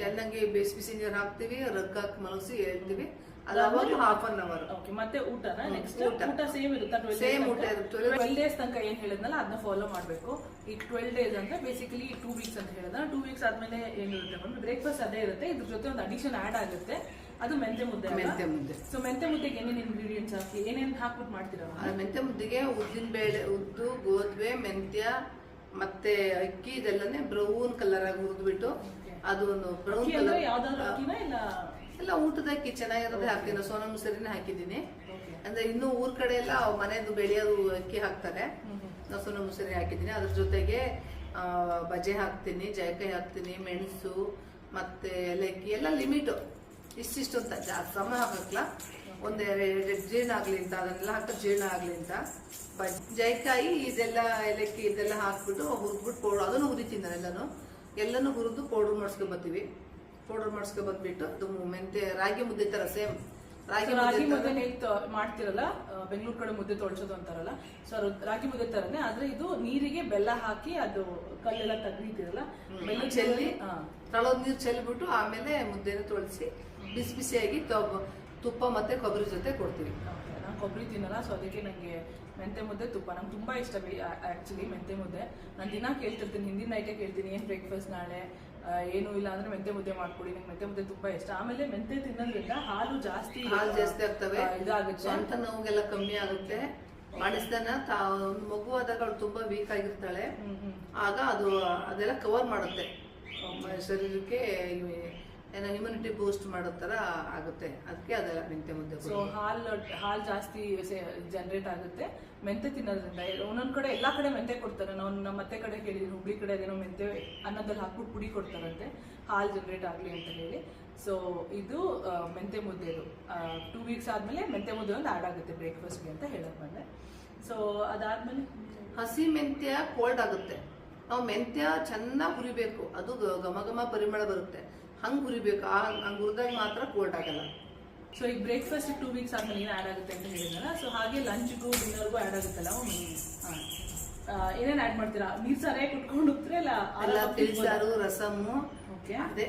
ಚೆನ್ನಾಗಿ ಬಿಸಿ ಬಿಸಿ ನೀರು ಹಾಕ್ತಿವಿ ರಗ್ ಹಾಕಿ ಮಲಗಿಸಿ ಹೇಳ್ತೀವಿ ಅದು ಹಾಫ್ ಅನ್ ಅವರ್ ಓಕೆ ಮತ್ತೆ ಊಟನ? ನೆಕ್ಸ್ಟ್ ಊಟ. ಸೇಮ್ ಇರುತ್ತೆ ಸೇಮ್ ಊಟ. ಟ್ವೆಲ್ ಡೇಸ್ ತನಕ ಏನ್ ಹೇಳಿದ್ನಲ್ಲ ಅದನ್ನ ಫಾಲೋ ಮಾಡಬೇಕು. ಈ ಟ್ವೆಲ್ ಡೇಸ್ ಅಂದ್ರೆ ಬೇಸಿಕಲಿ ಟೂ ವೀಕ್ಸ್ ಅಂತ ಹೇಳಿದ ಟೂ ವೀಕ್ಸ್ ಆದ್ಮೇಲೆ ಏನಿರುತ್ತೆ ಮಮ್ಮಿ ಬ್ರೇಕ್ಫಾಸ್ಟ್ ಅದೇ ಇರುತ್ತೆ. ಇದ್ರ ಜೊತೆ ಒಂದು ಅಡಿಷನ್ ಆಡ್ ಆಗುತ್ತೆ. ಅದು ಮೆಂತೆ ಮುದ್ದೆ ಮೆಂತ್ಯ ಮುದ್ದೆ. ಸೊ ಮೆಂತೆ ಮುದ್ದೆಗೆ ಏನೇನು ಇಂಗ್ರೀಡಿಯೆಂಟ್ಸ್ ಹಾಕಿ ಏನೇನು ಹಾಕ್ಬಿಟ್ಟು ಮಾಡ್ತೀರಾ ಆ ಮೆಂತ್ಯ ಮುದ್ದೆಗೆ ಉದ್ದಿನ ಬೇಳೆ ಉದ್ದು ಗೋಧಿ ಮೆಂತ್ಯ ಮತ್ತೆ ಅಕ್ಕಿ ಇದೆಲ್ಲನೇ ಬ್ರೌನ್ ಕಲರ್ ಆಗಿ ಹುರಿದ್ಬಿಟ್ಟು ಅದು ಒಂದು ಬ್ರೌನ್ ಕಲರ್ ಯಾವ್ದಾದ್ರು ಅಕ್ಕಿನ ಇಲ್ಲ ಎಲ್ಲ ಊಟದ ಅಕ್ಕಿ ಚೆನ್ನಾಗಿರೋದೇ ಹಾಕ್ತೀನಿ. ಸೋನಾ ಮುಸರಿನೇ ಹಾಕಿದ್ದೀನಿ. ಅಂದ್ರೆ ಇನ್ನು ಊರ್ ಕಡೆ ಎಲ್ಲ ಮನೆದು ಬೆಳೆಯೋದು ಅಕ್ಕಿ ಹಾಕ್ತಾರೆ. ನಾವು ಸೋನಾ ಮುಸರಿ ಹಾಕಿದ್ದೀನಿ. ಅದ್ರ ಜೊತೆಗೆ ಬಜೆ ಹಾಕ್ತೀನಿ ಜಾಯಿಕಾಯಿ ಹಾಕ್ತೀನಿ ಮೆಣಸು ಮತ್ತೆ ಏಲಕ್ಕಿ ಎಲ್ಲ ಲಿಮಿಟು. ಇಷ್ಟಿಷ್ಟು ಅಂತ. ಜಾಸ್ತಿ ಸಮ ಹಾಕಲ್ಲ ಒಂದ್ ಎರಡು ಜೀರ್ಣ ಆಗ್ಲಿ ಅಂತ. ಅದನ್ನೆಲ್ಲ ಹಾಕಿ ಜೀರ್ಣ ಆಗ್ಲಿ ಅಂತ. ಬಜ್ ಜಾಯ್ಕಾಯಿ ಇದೆಲ್ಲ ಏಲಕ್ಕಿ ಇದೆಲ್ಲ ಹಾಕ್ಬಿಟ್ಟು ಹುರಿದ್ಬಿಟ್ಟು ಪೌಡರ್ ಅದನ್ನು ಹುರಿತೀನಿ ನಾನು ಎಲ್ಲನೂ ಹುರಿದು ಪೌಡರ್ ಮಾಡ್ಸ್ಕೊಂಡ್ ಬರ್ತೀವಿ. ಪೌಡರ್ ಮಾಡಿಸ್ಕೊ ಬಂದ್ಬಿಟ್ಟು ಅದು ಮೆಂತೆ ರಾಗಿ ಮುದ್ದೆ ತರ ಸೇಮ್ ರಾಗಿ ರಾಗಿ ಮುದ್ದೆ ಮಾಡ್ತಿರಲ್ಲ ಬೆಂಗಳೂರು ಕಡೆ ಮುದ್ದೆ ತೊಳ್ಸೋದು ಅಂತಾರಲ್ಲ. ಸೊ ರಾಗಿ ಮುದ್ದೆ ತರನೇ ಆದ್ರೆ ಇದು ನೀರಿಗೆ ಬೆಲ್ಲ ಹಾಕಿ ಅದು ಕಲ್ಲೆಲ್ಲ ತೆಗ್ದಿದ್ದೀರಲ್ಲ ಬೆಲ್ಲ ಚೆಲ್ಲಿ. ತಳೋದ್ ನೀರು ಚೆಲ್ಬಿಟ್ಟು ಆಮೇಲೆ ಮುದ್ದೆನ ತೊಳಸಿ ಬಿಸಿ ಬಿಸಿಯಾಗಿ ತುಪ್ಪ ಮತ್ತೆ ಕೊಬ್ಬರಿ ಜೊತೆ ಕೊಡ್ತೀವಿ. ನಾನು ಕೊಬ್ಬರಿ ತಿನ್ನಲ್ಲ ಸೊ ಅದಕ್ಕೆ ನಂಗೆ ಮೆಂತೆ ಮುದ್ದೆ ತುಪ್ಪ. ನಂಗೆ ತುಂಬಾ ಇಷ್ಟ ಆಕ್ಚುಲಿ ಮೆಂತೆ ಮುದ್ದೆ. ನಾನು ದಿನ ಕೇಳ್ತಿರ್ತೀನಿ ಹಿಂದಿನ ನೈಟೇ ಕೇಳ್ತೀನಿ ಏನ್ ಬ್ರೇಕ್ಫಾಸ್ಟ್ ನಾಳೆ ಏನು ಇಲ್ಲ ಅಂದ್ರೆ ಮೆಂತೆ ಮುದ್ದೆ ಮಾಡ್ಕೊಡಿ ನಂಗೆ ಮೆಂತೆ ಮುದ್ದೆ ತುಂಬಾ ಇಷ್ಟ. ಆಮೇಲೆ ಮೆಂತೆ ತಿನ್ನೋದ್ರಿಂದ ಹಾಲು ಜಾಸ್ತಿ ಹಾಲು ಜಾಸ್ತಿ ಆಗ್ತವೆ. ಇದಾಗುತ್ತೆ. ನೋವಿಗೆಲ್ಲ ಕಮ್ಮಿ ಆಗುತ್ತೆ. ಮಾಡಿಸ್ದಾನ ತಾ ಒಂದು ಮಗು ಆದಾಗ ಅವಳು ತುಂಬಾ ವೀಕ್ ಆಗಿರ್ತಾಳೆ. ಆಗ ಅದು ಅದೆಲ್ಲ ಕವರ್ ಮಾಡುತ್ತೆ. ಶರೀರಕ್ಕೆ ಏನೋ ಇಮ್ಯುನಿಟಿ ಬೂಸ್ಟ್ ಮಾಡೋ ತರ ಆಗುತ್ತೆ. ಅದಕ್ಕೆ ಅದೆಲ್ಲ ಮೆಂತೆ ಮುದ್ದೆ ಸೊ ಹಾಲ್ ಹಾಲು ಜಾಸ್ತಿ ಜನರೇಟ್ ಆಗುತ್ತೆ. ಮೆಂತೆ ತಿನ್ನೋದ್ರಿಂದ ಒಂದೊಂದ್ ಕಡೆ ಎಲ್ಲಾ ಕಡೆ ಮೆಂತೆ ಕೊಡ್ತಾರೆ. ನಾವು ನಮ್ಮ ಮತ್ತೆ ಕಡೆ ಕೇಳಿದ್ವಿ ಹುಬ್ಳಿ ಕಡೆ ಅದೇನೋ ಮೆಂತೆ ಅನ್ನದಲ್ಲಿ ಹಾಕ್ಬಿಟ್ಟು ಪುಡಿ ಕೊಡ್ತಾರಂತೆ. ಹಾಲು ಜನರೇಟ್ ಆಗಲಿ ಅಂತ ಹೇಳಿ. ಸೊ ಇದು ಮೆಂತೆ ಮುದ್ದೆದು. ಟೂ ವೀಕ್ಸ್ ಆದ್ಮೇಲೆ ಮೆಂತೆ ಮುದ್ದೆ ಒಂದು ಆಡ್ ಆಗುತ್ತೆ ಬ್ರೇಕ್ಫಾಸ್ಟ್ಗೆ ಅಂತ ಹೇಳಕ್ ಬಂದೆ. ಸೊ ಅದಾದ್ಮೇಲೆ ಹಸಿ ಮೆಂತ್ಯ ಕೋಲ್ಡ್ ಆಗುತ್ತೆ. ನಾವು ಮೆಂತ್ಯ ಚೆನ್ನಾಗಿ ಹುರಿಬೇಕು. ಅದು ಘಮ ಘಮ ಪರಿಮಳ ಬರುತ್ತೆ. ಹಂಗ್ ಹುರಿಬೇಕು. ಆ ಹಂಗ್ ಹುರಿದಾಗ ಮಾತ್ರ ಕೋಲ್ಡ್ ಆಗಲ್ಲ. ಸೊ ಈಗ ಬ್ರೇಕ್ಫಾಸ್ಟ್ ಟೂ ವೀಕ್ಸ್ ಆದ್ಮೇಲೆ ಏನು ಆ್ಯಡ್ ಆಗುತ್ತೆ ಅಂತ ಹೇಳಿದ್ನಲ್ಲ. ಸೊ ಹಾಗೆ ಲಂಚ್ಗೂ ಡಿನ್ನರ್ಗೂ ಆ್ಯಡ್ ಆಗುತ್ತಲ್ಲ ಒಮ್ಮೆ? ಏನೇನು ಆ್ಯಡ್ ಮಾಡ್ತೀರಾ? ನೀರು ಸಾರೇ ಕುಟ್ಕೊಂಡು ಹೋಗ್ತೀರಲ್ಲ ಇಲ್ಲ ಅಲ್ಲ ತಿಳಿಸಾರು ರಸಮ್ಮು ಓಕೆ. ಅದೇ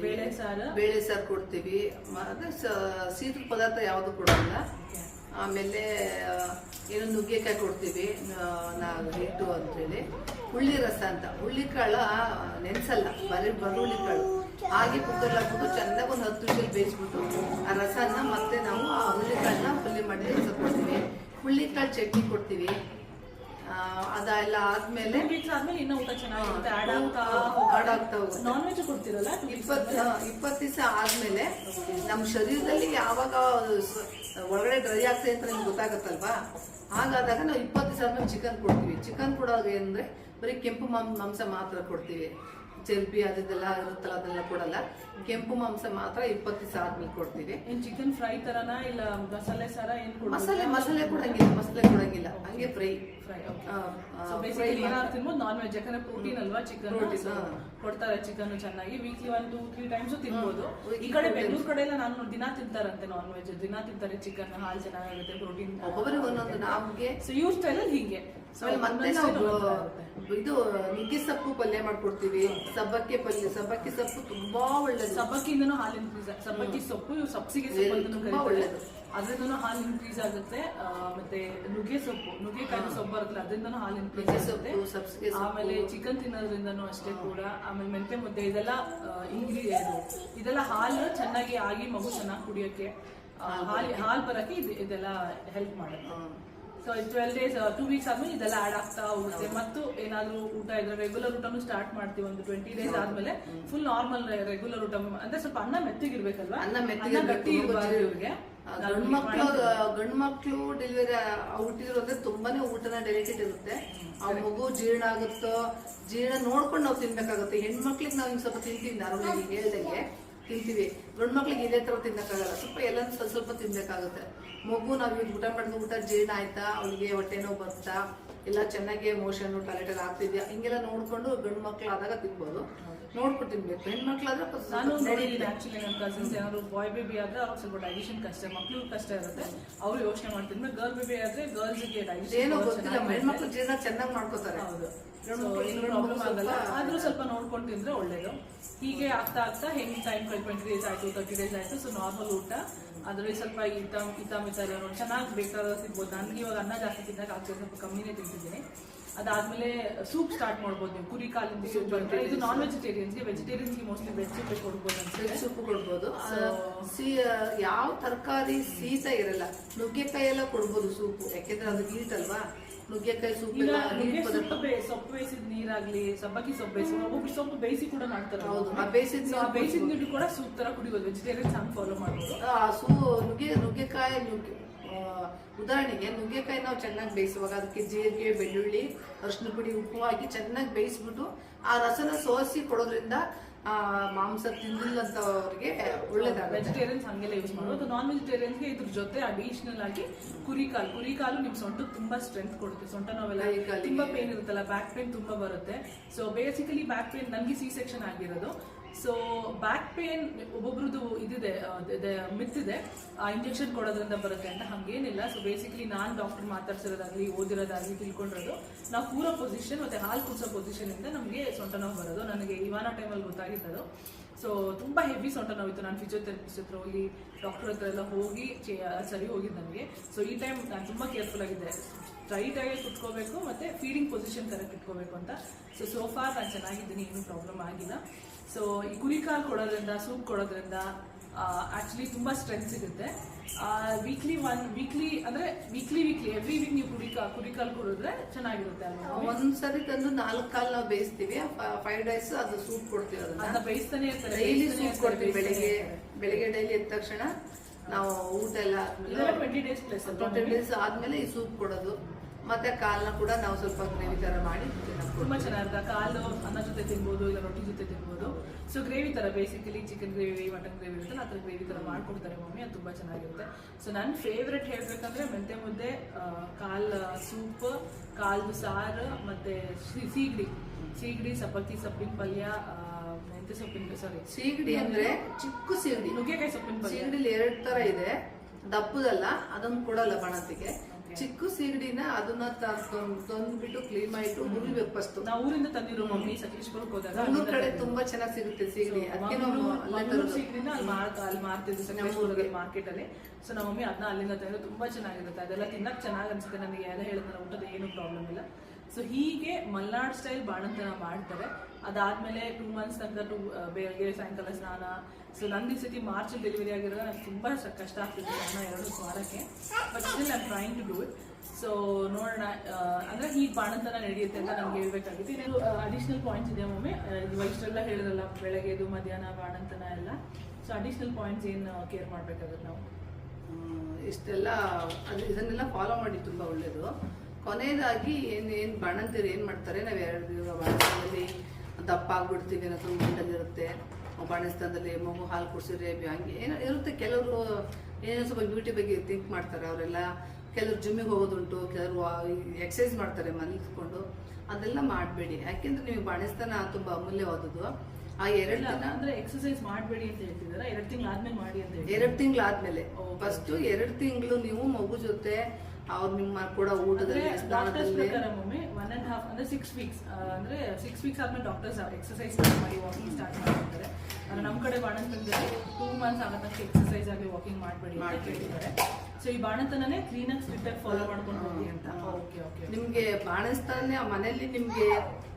ಬೇಳೆ ಸಾರು? ಬೇಳೆ ಸಾರು ಕೊಡ್ತೀವಿ. ಅದೇ ಸ- ಶೀತಲ ಪದಾರ್ಥ ಯಾವುದು ಕೊಡೋಲ್ಲ. ಆಮೇಲೆ ಏನೊಂದು ಏನು ನುಗ್ಗೆಕಾಯಿ ಕೊಡ್ತೀವಿ. ನಾವು ಹಿಟ್ಟು ಅಂತೇಳಿ ಹುಳ್ಳಿ ರಸ ಅಂತ. ಹುಳ್ಳಿ ಕಾಳು ನೆನ್ಸಲ್ಲ ಬರೀ ಬರುಳ್ಳಿ ಕಾಳು. ಹಾಗೆ ಕುಕ್ಕರ್ಲಿ ಹಾಕ್ಬಿಟ್ಟು ಚೆನ್ನಾಗಿ ಒಂದು ಹತ್ತು ನಿಮಿಷ ಬೇಯಿಸ್ಬಿಟ್ಟು ಆ ರಸನ ಮತ್ತೆ ನಾವು ಆ ಹುಳ್ಳಿ ಕಾಳನ್ನ ಪಲ್ಯ ಮಾಡಿ ಕೊಡ್ತೀವಿ ಹುಳ್ಳಿ ಕಾಳು ಚಟ್ನಿ ಕೊಡ್ತೀವಿ. ಅದೆಲ್ಲ ಆದ್ಮೇಲೆ ಇನ್ನೂ ಊಟ ಹೋಗುತ್ತೆ. ನಾನ್ ವೆಜ್ ಕೊಡ್ತೀರಲ್ಲ? ಇಪ್ಪತ್ತು ಇಪ್ಪತ್ತು ದಿವಸ ಆದ್ಮೇಲೆ ನಮ್ಮ ಶರೀರದಲ್ಲಿ ಯಾವಾಗ ಒಳಗಡೆ ಡ್ರೈ ಆಗ್ತದೆ ಅಂತ ನಿಮ್ಗೆ ಗೊತ್ತಾಗತ್ತಲ್ವಾ? ಹಾಗಾದಾಗ ನಾವು ಇಪ್ಪತ್ತು ದಿವಸ ಆದ್ಮೇಲೆ ಚಿಕನ್ ಕೊಡ್ತೀವಿ. ಚಿಕನ್ ಕೊಡೋದು ಏನಂದ್ರೆ ಬರೀ ಕೆಂಪು ಮಾಂಸ ಮಾತ್ರ ಕೊಡ್ತೀವಿ. ಚರ್ಬಿ ಅದೆಲ್ಲ ಇರುತ್ತಲ್ಲ ಅದೆಲ್ಲ ಕೊಡಲ್ಲ. ಕೆಂಪು ಮಾಂಸ ಮಾತ್ರ ಇಪ್ಪತ್ತು ದಿವಸ ಆದ್ಮೇಲೆ ಕೊಡ್ತೀವಿ. ಏನ್ ಚಿಕನ್ ಫ್ರೈ ತರನಾ ಇಲ್ಲ ಮಸಾಲೆ ಸಾರ ಏನ್ ಮಸಾಲೆ ಮಸಾಲೆ ಕೊಡಂಗಿಲ್ಲ ಮಸಾಲೆ ಕೊಡಂಗಿಲ್ಲ. ಹಂಗೆ ಫ್ರೈ. Fry so basically. ಏನಾದ್ರು ತಿನ್ಬೋದು ನಾನ್ ವೆಜ್ ಯಾಕಂದ್ರೆ ಪ್ರೋಟೀನ್ ಅಲ್ವಾ ಚಿಕನ್ Protein, ಹಾ. ಕೊಡ್ತಾರೆ ಚಿಕನ್ ಚೆನ್ನಾಗಿ. Weekly one two three times ತಿನ್ಬೋದು. ಈ ಕಡೆ ಬೆಂಗಳೂರು ಕಡೆ ಎಲ್ಲ ನಾನು ದಿನ ತಿಂತಾರಂತೆ ನಾನ್ ವೆಜ್ ದಿನ ತಿಂತಾರೆ ಚಿಕನ್ ಹಾಲು ಚೆನ್ನಾಗಿರುತ್ತೆ ಪ್ರೋಟೀನ್ ಒಬ್ಬೊಬ್ಬರಿಗೆ ಒಂದೊಂದು ನಮ್ಗೆ ಸೊ ಇವ್ರ ಸ್ಟೈಲ್ ಹೀಗೆ. ಸೊ ಆಮೇಲೆ ಮತ್ತೆ ನಾವು ಇದು ನುಗ್ಗೆ ಸೊಪ್ಪು ಪಲ್ಯ ಮಾಡ್ಕೊಡ್ತೀವಿ. ಸಬ್ಬಕ್ಕಿ ಪಲ್ಯ ಸಬ್ಬಕ್ಕಿ ಸೊಪ್ಪು ತುಂಬಾ ಒಳ್ಳೇದು. ಸಬ್ಬಕ್ಕಿಂದನೂ ಹಾಲು ಇನ್ಕ್ರೀಸ್ ಸಬ್ಬಕ್ಕಿ ಸೊಪ್ಪು ಸಬ್ಸಿಗೆ ಸೊಪ್ಪು ಅಂತನು ಕರೀತಾರೆ. ಅದರಿಂದನೂ ಹಾಲು ಇನ್ಕ್ರೀಸ್ ಆಗುತ್ತೆ. ಮತ್ತೆ ನುಗ್ಗೆ ಸೊಪ್ಪು ನುಗ್ಗೆಕಾಯಿ ಸೊಪ್ಪು ಬರುತ್ತೆ ಅದರಿಂದನೂ ಹಾಲು ಇನ್ಕ್ರೀಸ್ ಆಗುತ್ತೆ. ಆಮೇಲೆ ಚಿಕನ್ ತಿನ್ನೋದ್ರಿಂದನೂ ಅಷ್ಟೇ ಕೂಡ. ಆಮೇಲೆ ಮೆಂತೆ ಮುದ್ದೆ ಇದೆಲ್ಲ ಇಂಗ್ರೀಡಿಯಂಟ್. ಇದೆಲ್ಲ ಹಾಲು ಚೆನ್ನಾಗಿ ಆಗಿ ಮಗು ಚೆನ್ನಾಗಿ ಕುಡಿಯೋಕೆ ಹಾಲು ಹಾಲು ಬರಕ್ಕೆ. ಇದೆಲ್ಲ ಹೆಲ್ಪ್ ಮಾಡುತ್ತೆ. So twelve days two weeks ಆದ್ಮೇಲೆ ಇದೆಲ್ಲ ಆಡ್ ಆಗ್ತಾ ಹೋಗುತ್ತೆ. ಮತ್ತು ಏನಾದ್ರೂ ಊಟ ಇದ್ರೆ ರೆಗ್ಯುಲರ್ ಊಟನು ಸ್ಟಾರ್ಟ್ ಮಾಡ್ತೀವಿ. ಒಂದು ಟ್ವೆಂಟಿ ಡೇಸ್ ಆದ್ಮೇಲೆ ಫುಲ್ ನಾರ್ಮಲ್ ರೆಗ್ಯುಲರ್ ಊಟ. ಅಂದ್ರೆ ಸ್ವಲ್ಪ ಅನ್ನ ಮೆತ್ತಗಿರ್ಬೇಕಲ್ವಾ? ಅನ್ನ ಗಟ್ಟಿ ಇರ್ಬಾರ್ದು ಇವ್ರಿಗೆ ಗಂಡು ಮಕ್ಳು ಗಂಡ್ ಮಕ್ಳು ಡೆಲಿವರಿ ಹುಟ್ಟಿದ್ರು ಅಂದ್ರೆ ತುಂಬಾನೇ ಊಟನ ಡೆಲಿಕೇಟ್ ಇರುತ್ತೆ. ಆ ಮಗು ಜೀರ್ಣ ಆಗುತ್ತೋ ಜೀರ್ಣ ನೋಡ್ಕೊಂಡು ನಾವು ತಿನ್ಬೇಕಾಗುತ್ತೆ. ಹೆಣ್ಮಕ್ಳಿಗೆ ನಾವು ಹಿಂಗ್ ಸ್ವಲ್ಪ ತಿಂತೀವಿ ನಾರ್ಮಲ್ ಹೇಳ್ದಂಗೆ. ತಿಂತೀವಿ. ಗಂಡು ಮಕ್ಳಿಗೆ ಇದೇ ತರ ತಿನ್ನಕ್ಕಾಗಲ್ಲ. ಸ್ವಲ್ಪ ಎಲ್ಲ ಸ್ವಲ್ಪ ಸ್ವಲ್ಪ ತಿನ್ಬೇಕಾಗುತ್ತೆ. ಮಗು ನಾವು ಊಟ ಮಾಡಿದ ಊಟ ಜೀರ್ಣ ಆಯ್ತಾ? ಅವಳಿಗೆ ಹೊಟ್ಟೆ ನೋವು ಬರ್ತಾ ಎಲ್ಲ ಚೆನ್ನಾಗಿ ಮೋಷನ್ ಟಾಯ್ಲೆಟ್ ಎಲ್ಲ ಆಗ್ತಿದ್ಯಾ ಹಿಂಗೆಲ್ಲ ನೋಡ್ಕೊಂಡು ಗಂಡು ಮಕ್ಳು ಆದಾಗ ತಿನ್ಬೋದು. ನೋಡ್ಕೊಂಡು ತಿನ್ಬೇಕು ಹೆಣ್ಮಕ್ಳಾದ್ರೆ ನಾನು ನೋಡಿದ್ದೀನಿ ಆಕ್ಚುಲಿ ನನ್ನ ಕಸಿನ್ಸ್ ಏನಾದ್ರು ಬಾಯ್ ಬೇಬಿ ಆದ್ರೆ ಅವ್ರಿಗೆ ಸ್ವಲ್ಪ ಡೈಜೆಷನ್ ಕಷ್ಟ ಮಕ್ಳು ಕಷ್ಟ ಇರುತ್ತೆ. ಅವ್ರು ಯೋಚನೆ ಮಾಡ್ತಿದ್ರೆ ಗರ್ಲ್ ಬೇಬಿ ಆದ್ರೆ ಗರ್ಲ್ಸ್ಗೆ ಡೈಜೆಷನ್ ಗೊತ್ತಿಲ್ಲ ಹೆಣ್ಮಕ್ಳು ಜೀರ್ಣ ಚೆನ್ನಾಗಿ ಮಾಡ್ಕೋತಾರೆ. ಹೌದು. ಏನು ಪ್ರಾಬ್ಲಮ್ ಆಗಲ್ಲ. ಆದ್ರೂ ಸ್ವಲ್ಪ ನೋಡ್ಕೊಂಡು ತಿಂದ್ರೆ ಒಳ್ಳೇದು. ಹೀಗೆ ಆಗ್ತಾ ಆಗ್ತಾ ಹೆಂಗ್ ಟೈಮ್ ಟ್ವೆಂಟಿ ಡೇಸ್ ಆಯ್ತು ತರ್ಟಿ ಡೇಸ್ ಆಯ್ತು ಸೊ ನಾರ್ಮಲ್ ಊಟ. ಅದ್ರಲ್ಲಿ ಸ್ವಲ್ಪ ಇತ ಇತ ಮಿತ ಎಲ್ಲ ನೋಡಿ. ಚೆನ್ನಾಗಿ ಬೇಕಾದ ಸಿಗ್ಬೋದು ನನಗೆ ಇವಾಗ ಅನ್ನ ಜಾಸ್ತಿ ತಿನ್ನಕ್ಕೆ ಆಗ್ತದೆ ಸ್ವಲ್ಪ ಕಮ್ಮಿನೇ ತಿಂತಿದ್ದೀನಿ. ಅದಾದ್ಮೇಲೆ ಸೂಪ್ ಸ್ಟಾರ್ಟ್ ಮಾಡ್ಬೋದು ನೀವು. ಕುರಿ ಕಾಲಿಂದ ಸೂಪ್ ಬರುತ್ತೆ ಇದು ನಾನ್ ವೆಜಿಟೇರಿಯನ್ಸ್ಗೆ ವೆಜಿಟೇರಿಯನ್ಸ್ಗೆ ಮೋಸ್ಟ್ಲಿ ವೆಜ್ ಸೂಪ್ ಕೊಡ್ಬೋದು ವೆಜ್ ಸೂಪ್ ಕೊಡ್ಬೋದು. ಸಿ ಯಾವ ತರಕಾರಿ ಸೀಸ ಇರಲ್ಲ. ನುಗ್ಗೆಕಾಯಿ ಎಲ್ಲ ಕೊಡ್ಬೋದು ಸೂಪ್ ಯಾಕೆಂದ್ರೆ ಅದು ಹೀಟ್ ಅಲ್ವಾ? ನುಗ್ಗೆಕಾಯಿ ಸೂಪ್ ಸೊಪ್ಪು ಬೇಯಿಸಿದ ನೀರಾಗ್ಲಿ ಸಬ್ಬಕ್ಕಿ ಸೊಪ್ಪು ಬೇಯಿಸಿ ಒಬ್ಬೊಬ್ರು ಸೊಪ್ಪು ಬೇಯಿಸಿ ಕೂಡ ಮಾಡ್ತಾರೆ ಹೌದು, ಆ ಬೇಯಿಸಿದ ಆ ಬೇಯಿಸಿದ ನೀರು ಕೂಡ ಸೂಪ್ ತರ ಕುಡಿಬೋದು. ವೆಜಿಟೇರಿಯನ್ಸ್ ಹಂಗೆ ಫಾಲೋ ಮಾಡ್ಬೋದು. ಆ, ಸೂ ನುಗ್ಗೆ ನುಗ್ಗೆಕಾಯಿ ನುಗ್ಗೆ ಉದಾಹರಣೆಗೆ ನುಗ್ಗೆಕಾಯಿ ನಾವು ಚೆನ್ನಾಗಿ ಬೇಯಿಸುವಾಗ ಅದಕ್ಕೆ ಜೀರಿಗೆ ಬೆಳ್ಳುಳ್ಳಿ ಅರಿಶಿನ ಪುಡಿ ಉಪ್ಪು ಹಾಕಿ ಚೆನ್ನಾಗಿ ಬೇಯಿಸ್ಬಿಟ್ಟು ಆ ರಸನ ಸೋಸಿ ಕೊಡೋದ್ರಿಂದ ಆ ಮಾಂಸ ತಿಂದಿಲ್ಲಂತವ್ರಿಗೆ ಒಳ್ಳೇದಾಗುತ್ತೆ. ವೆಜಿಟೇರಿಯನ್ಸ್ ಹಂಗೆಲ್ಲ ಯೂಸ್ ಮಾಡೋದು ನಾನ್ ವೆಜಿಟೇರಿಯನ್ಸ್ಗೆ ಇದ್ರ ಜೊತೆ ಅಡಿಷನಲ್ ಆಗಿ ಕುರಿಕಾಲು ಕುರಿಕಾಲು ಕುರಿ ಕಾಲು ನಿಮ್ ಸೊಂಟಕ್ಕೆ ತುಂಬಾ ಸ್ಟ್ರೆಂತ್ ಕೊಡುತ್ತೆ. ಸೊಂಟ ನೋವೆಲ್ಲ. ತುಂಬಾ ಪೇನ್ ಇರುತ್ತಲ್ಲ ಬ್ಯಾಕ್ ಪೇನ್ ತುಂಬಾ ಬರುತ್ತೆ. ಸೊ ಬೇಸಿಕಲಿ ಬ್ಯಾಕ್ ಪೇನ್ ನನಗೆ ಸಿ ಸೆಕ್ಷನ್ ಆಗಿರೋದು. ಸೊ ಬ್ಯಾಕ್ ಪೇನ್ ಒಬ್ಬೊಬ್ರದ್ದು ಇದಿದೆ ಮಿತ್ ಇದೆ ಆ ಇಂಜೆಕ್ಷನ್ ಕೊಡೋದ್ರಿಂದ ಬರುತ್ತೆ ಅಂತ ಹಂಗೇನಿಲ್ಲ. ಸೊ ಬೇಸಿಕಲಿ ನಾನು ಡಾಕ್ಟರ್ ಮಾತಾಡ್ಸಿರೋದಾಗ್ಲಿ, ಓದಿರೋದಾಗ್ಲಿ ತಿಳ್ಕೊಂಡಿರೋದು. ನಾವು ಕೂರೋ ಪೊಸಿಷನ್ ಮತ್ತು ಹಾಲು ಪೊಸಿಷನ್ ಇಂದ ನಮಗೆ ಸೊಂಟ ನೋವು ಬರೋದು. ನನಗೆ ಇವಾನ ಟೈಮಲ್ಲಿ ಗೊತ್ತಾಗಿದ್ದದು. ಸೊ ತುಂಬ ಹೆವಿ ಸೊಂಟ ನೋವಿತ್ತು. ನಾನು ಫಿಸಿಯೋಥೆರಪಿಸ್ಟ್ ಹತ್ರ ಹೋಗಿ ಡಾಕ್ಟರ್ ಹತ್ರ ಎಲ್ಲ ಹೋಗಿ ಸರಿ ಹೋಗಿದ್ದು ನನಗೆ. ಸೊ ಈ ಟೈಮ್ ನಾನು ತುಂಬ ಕೇರ್ಫುಲ್ ಆಗಿದ್ದೆ. ಸ್ಟ್ರೈಟ್ ಆಗಿ ಕುತ್ಕೋಬೇಕು ಮತ್ತು ಫೀಡಿಂಗ್ ಪೊಸಿಷನ್ ಕರೆಕ್ಟ್ ಇಟ್ಕೋಬೇಕು ಅಂತ. ಸೊ ಸೋಫಾರ್ ನಾನು ಚೆನ್ನಾಗಿದ್ದೀನಿ, ಏನೂ ಪ್ರಾಬ್ಲಮ್ ಆಗಿಲ್ಲ. ಸೊ ಈ ಕುರಿ ಕಾಲು ಕೊಡೋದ್ರಿಂದ ಸೂಪ್ ಕೊಡೋದ್ರಿಂದ ಆ್ಯಕ್ಚುಲಿ ತುಂಬ ಸ್ಟ್ರೆಂತ್ ಸಿಗುತ್ತೆ. ವೀಕ್ಲಿ ಒನ್ ವೀಕ್ಲಿ ಅಂದ್ರೆ ವೀಕ್ಲಿ ವೀಕ್ಲಿ ಎವ್ರಿ ವೀಕ್ ನೀವು ಕುರಿ ಕಾ ಕುರಿ ಕಾಲು ಕೊಡಿದ್ರೆ ಚೆನ್ನಾಗಿರುತ್ತೆ ಒಂದ್ಸರಿ ತಂದು ನಾಲ್ಕು ಕಾಲ್ ನಾವು ಬೇಯಿಸ್ತೀವಿ. ಫೈವ್ ಡೇಸ್ ಅದು ಸೂಪ್ ಕೊಡ್ತೀವಿ ಅದನ್ನ. ಬೇಯಿಸ್ತಾನೆ ಇರ್ತಾರೆ ಡೈಲಿ ಸೂಪ್ ಕೊಡ್ತೀವಿ ಬೆಳಿಗ್ಗೆ. ಬೆಳಿಗ್ಗೆ ಡೈಲಿ ಎದ್ದ ತಕ್ಷಣ ನಾವು ಊಟ ಎಲ್ಲ ಆದ್ಮೇಲೆ ಟ್ವೆಂಟಿ ಡೇಸ್ ಟ್ವೆಂಟಿ ಡೇಸ್ ಆದ್ಮೇಲೆ ಈ ಸೂಪ್ ಕೊಡೋದು. ಮತ್ತೆ ಕಾಲ್ನ ಕೂಡ ನಾವು ಸ್ವಲ್ಪ ಗ್ರೇವಿ ತರ ಮಾಡಿ. ತುಂಬಾ ಚೆನ್ನಾಗಿರುತ್ತೆ. ಕಾಲು ಅನ್ನ ಜೊತೆ ತಿನ್ಬೋದು ಇಲ್ಲ ರೊಟ್ಟಿ ಜೊತೆ ತಿನ್ಬೋದು. ಸೊ ಗ್ರೇವಿ ತರ basically chicken gravy mutton gravy ಇರುತ್ತಲ್ಲ ಆ ಥರ ಗ್ರೇವಿ ತರ ಮಾಡ್ಕೊಡ್ತಾರೆ ಮಮ್ಮಿ. ಅದು ತುಂಬಾ ಚೆನ್ನಾಗಿರುತ್ತೆ. ಸೊ ನನ್ನ ಫೇವ್ರೆಟ್ ಹೇಳ್ಬೇಕಂದ್ರೆ ಮೆಂತೆ ಮುದ್ದೆ ಕಾಲ್ ಸೂಪ್ ಕಾಲ್ದು ಸಾರು ಮತ್ತೆ ಸೀಗಡಿ. ಸೀಗಡಿ ಸಬ್ಬಕ್ಕಿ ಸೊಪ್ಪಿನ ಪಲ್ಯ ಮೆಂತೆ ಸೊಪ್ಪಿನ ಸಾರಿ ಸೀಗಡಿ ಅಂದ್ರೆ ಚಿಕ್ಕ ಸೀಗಡಿ. ನುಗ್ಗೆಕಾಯಿ ಸೊಪ್ಪಿನ ಪಲ್ಯ. ಸೀಗಡಿಲಿ ಎರಡ್ ತರ ಇದೆ. ದಪ್ಪದಲ್ಲ ಅದನ್ನು ಕೊಡಲ್ಲ ಬಣತಿಗೆ. ಚಿಕ್ಕ ಸೀಗಡಿನ ಅದನ್ನ ತಂದ್ಬಿಟ್ಟು ಕ್ಲೀನ್ ಮಾಡಿಟ್ಟು ಹುರಿಬೇಕು ಫಸ್ಟ್ ನಾವು ಊರಿಂದ ತಂದಿರೋ ಮಮ್ಮಿ ಸಕಲೇಶ್ಪುರಕ್ಕೆ ಹೋದಾಗ ಕಡೆ ತುಂಬಾ ಚೆನ್ನಾಗಿ ಸಿಗುತ್ತೆ ಸೀಗಡಿ. ಅದಕ್ಕೆ ನಾವು ಅಲ್ಲೇ ತರೋದು. ಅಲ್ಲಿ ಮಾರ್ ಅಲ್ಲಿ ಮಾರ್ತಿದ್ವಿ ಮಾರ್ಕೆಟ್ ಅಲ್ಲಿ. ಸೊ ನಮ್ಮ ಮಮ್ಮಿ ಅದನ್ನ ಅಲ್ಲಿಂದ ತಂದ್ರೆ ತುಂಬಾ ಚೆನ್ನಾಗಿರುತ್ತೆ. ಅದೆಲ್ಲ ತಿನ್ನಕ್ ಚೆನ್ನಾಗಿ ಅನ್ಸುತ್ತೆ. ನನಗೆ ಎಲ್ಲ ಹೇಳಿದ್ರೆ ಊಟದ ಏನು ಪ್ರಾಬ್ಲಮ್ ಇಲ್ಲ. ಸೊ ಹೀಗೆ ಮಲ್ನಾಡ್ ಸ್ಟೈಲ್ ಬಾಣಂತನ ಮಾಡ್ತಾರೆ. ಅದಾದ್ಮೇಲೆ ಟೂ ಮಂತ್ಸ್ ನಂತರ ಟೂ ಬೆಳಗ್ಗೆ ಸಾಯಂಕಾಲ ಸ್ನಾನ. ಸೊ ನಂದು ಈ ಸತಿ ಮಾರ್ಚ್ ಡೆಲಿವರಿ ಆಗಿರೋದು ನನಗೆ ತುಂಬಾ ಕಷ್ಟ ಆಗ್ತಿದೆ ಸ್ನಾನ ಎರಡು ವಾರಕ್ಕೆ. But still I'm trying to do it so ನೋಡೋಣ ಅಂದರೆ ಈ ಬಾಣಂತನ ನಡೆಯುತ್ತೆ ಅಂತ ನಮ್ಗೆ ಹೇಳ್ಬೇಕಾಗಿತ್ತು. ಇದು ಅಡಿಷನಲ್ ಪಾಯಿಂಟ್ಸ್ ಇದೆ ಒಮ್ಮೆ. ಇದು ಇಷ್ಟೆಲ್ಲ ಹೇಳಿದ್ರಲ್ಲ, ಬೆಳಗ್ಗೆದು ಮಧ್ಯಾಹ್ನ ಬಾಣಂತನ ಎಲ್ಲ. ಸೊ ಅಡಿಷನಲ್ ಪಾಯಿಂಟ್ಸ್ ಏನು ಕೇರ್ ಮಾಡ್ಬೇಕಾಗುತ್ತೆ ನಾವು? ಇಷ್ಟೆಲ್ಲ, ಅದು ಇದನ್ನೆಲ್ಲ ಫಾಲೋ ಮಾಡಿ ತುಂಬ ಒಳ್ಳೇದು. ಕೊನೆಯದಾಗಿ ಏನು ಏನು ಬಾಣಂತಿರು ಏನು ಮಾಡ್ತಾರೆ? ನಾವು ಎರಡು ದಿನ ಬಣ್ಣದಲ್ಲಿ ದಪ್ಪ ಆಗ್ಬಿಡ್ತೀವಿ ಅನ್ನೋದು ಇರುತ್ತೆ ಬಾಣಸ್ತನದಲ್ಲಿ ಮಗು ಹಾಲು ಕುಡಿಸಿದ್ರೆ ಹಂಗೆ ಏನೋ ಇರುತ್ತೆ. ಕೆಲವರು ಏನೋ ಸ್ವಲ್ಪ ಬ್ಯೂಟಿ ಬಗ್ಗೆ ಥಿಂಕ್ ಮಾಡ್ತಾರೆ ಅವರೆಲ್ಲ. ಕೆಲವರು ಜಿಮ್ಮಿಗೆ ಹೋಗೋದುಂಟು ಕೆಲವರು ಎಕ್ಸಸೈಸ್ ಮಾಡ್ತಾರೆ ಮಲಗಿಸ್ಕೊಂಡು ಅದೆಲ್ಲ ಮಾಡಬೇಡಿ. ಯಾಕೆಂದ್ರೆ ನಿಮಗೆ ಬಾಣಸ್ತನ ತುಂಬ ಅಮೂಲ್ಯವಾದದ್ದು. ಆ ಎರಡು ದಿನ ಅಂದ್ರೆ ಎಕ್ಸರ್ಸೈಸ್ ಮಾಡಬೇಡಿ ಅಂತ ಹೇಳ್ತಿದಾರ. ಎರಡು ತಿಂಗಳು ಆದ್ಮೇಲೆ ಮಾಡಿ ಅಂತ ಎರಡು ತಿಂಗಳು ತಿಂಗಳಾದ್ಮೇಲೆ Okay. ಫಸ್ಟ್ ಎರಡು ತಿಂಗಳು ನೀವು ಮಗು ಜೊತೆ ಅವ್ರು ನಿಮ್ಗೆ ಕೊಡೋ ಊಟದಲ್ಲಿ ಡಾಕ್ಟರ್ಸ್ ಪ್ರಕಾರ ಒಮ್ಮೆ ಒನ್ ಅಂಡ್ ಹಾಫ್ ಅಂದ್ರೆ ಸಿಕ್ಸ್ ವೀಕ್ಸ್ ಅಂದ್ರೆ ಸಿಕ್ಸ್ ವೀಕ್ಸ್ ಆದ್ಮೇಲೆ ಡಾಕ್ಟರ್ಸ್ ಎಕ್ಸಸೈಸ್ ಮಾಡಿ ವಾಕಿಂಗ್ ಸ್ಟಾರ್ಟ್ ಮಾಡ್ತಾರೆ ಅಂದ್ರೆ ನಮ್ಮ ಕಡೆ ಬಾಣಂತನದಲ್ಲಿ ಟೂ ಮಂತ್ಸ್ ಆಗೋ ತನಕ ಎಕ್ಸರ್ಸೈಸ್ ಆಗಿ ವಾಕಿಂಗ್ ಮಾಡಬೇಡಿ ಅಂತ ಕೇಳಿದ್ದಾರೆ ಹೇಳಿದ್ದಾರೆ ಸೊ ಈ ಬಾಣಂತನನೇ ಕ್ಲೀನ್ ಆಗಿ ಸ್ಟ್ರಿಕ್ಟ್ ಆಗಿ ಫಾಲೋ ಮಾಡ್ಕೊಂಡು ಹೋಗಿ ಅಂತ. ಓಕೆ ಓಕೆ ನಿಮ್ಗೆ ಬಾಣಸ್ತಾನೆ ಮನೆಯಲ್ಲಿ ನಿಮ್ಗೆ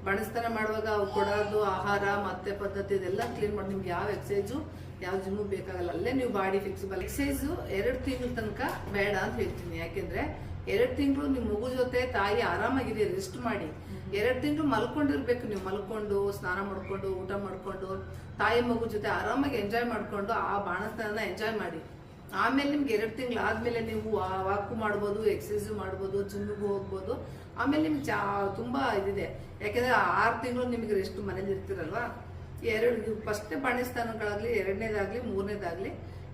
ಬಾಣಸ್ತಾನ ಮಾಡುವಾಗ ಅವ್ರು ಕೊಡೋದು ಆಹಾರ ಮತ್ತೆ ಪದ್ಧತಿ ಇದೆಲ್ಲ ಕ್ಲೀನ್ ಮಾಡಿ ನಿಮ್ಗೆ ಯಾವ ಎಕ್ಸಸೈಜು ಯಾವ ಜಿಮ್ಮು ಬೇಕಾಗಲ್ಲ. ಅಲ್ಲೇ ನೀವು ಬಾಡಿ ಫಿಕ್ಸಿಬಲ್ ಎಕ್ಸೈಸ್ ಎರಡು ತಿಂಗಳ ತನಕ ಬೇಡ ಅಂತ ಹೇಳ್ತೀನಿ. ಯಾಕೆಂದ್ರೆ ಎರಡು ತಿಂಗಳು ನಿಮ್ಮ ಮಗು ಜೊತೆ ತಾಯಿ ಆರಾಮಾಗಿದೆ ರೆಸ್ಟ್ ಮಾಡಿ. ಎರಡು ತಿಂಗಳು ಮಲ್ಕೊಂಡಿರ್ಬೇಕು. ನೀವು ಮಲ್ಕೊಂಡು, ಸ್ನಾನ ಮಾಡ್ಕೊಂಡು, ಊಟ ಮಾಡ್ಕೊಂಡು, ತಾಯಿ ಮಗು ಜೊತೆ ಆರಾಮಾಗಿ ಎಂಜಾಯ್ ಮಾಡ್ಕೊಂಡು ಆ ಬಾಣತನ ಎಂಜಾಯ್ ಮಾಡಿ. ಆಮೇಲೆ ನಿಮ್ಗೆ ಎರಡು ತಿಂಗಳು ಆದ್ಮೇಲೆ ನೀವು ವಾಕು ಮಾಡ್ಬೋದು ಎಕ್ಸಸೈಸ್ ಮಾಡ್ಬೋದು ಜಿಮ್ಮಿಗೂ ಹೋಗ್ಬೋದು. ಆಮೇಲೆ ನಿಮ್ಗೆ ತುಂಬಾ ಇದಿದೆ. ಯಾಕೆಂದ್ರೆ ಆರು ತಿಂಗಳು ನಿಮಗೆ ರೆಸ್ಟ್ ಮನೇಲಿ ಇರ್ತೀರಲ್ವಾ ಎರಡು ಫಸ್ಟ್ ಬಾಣಿಸ್ತಾನಗಳಾಗ್ಲಿ ಎರಡನೇದಾಗ್ಲಿ ಮೂರನೇದಾಗ್ಲಿ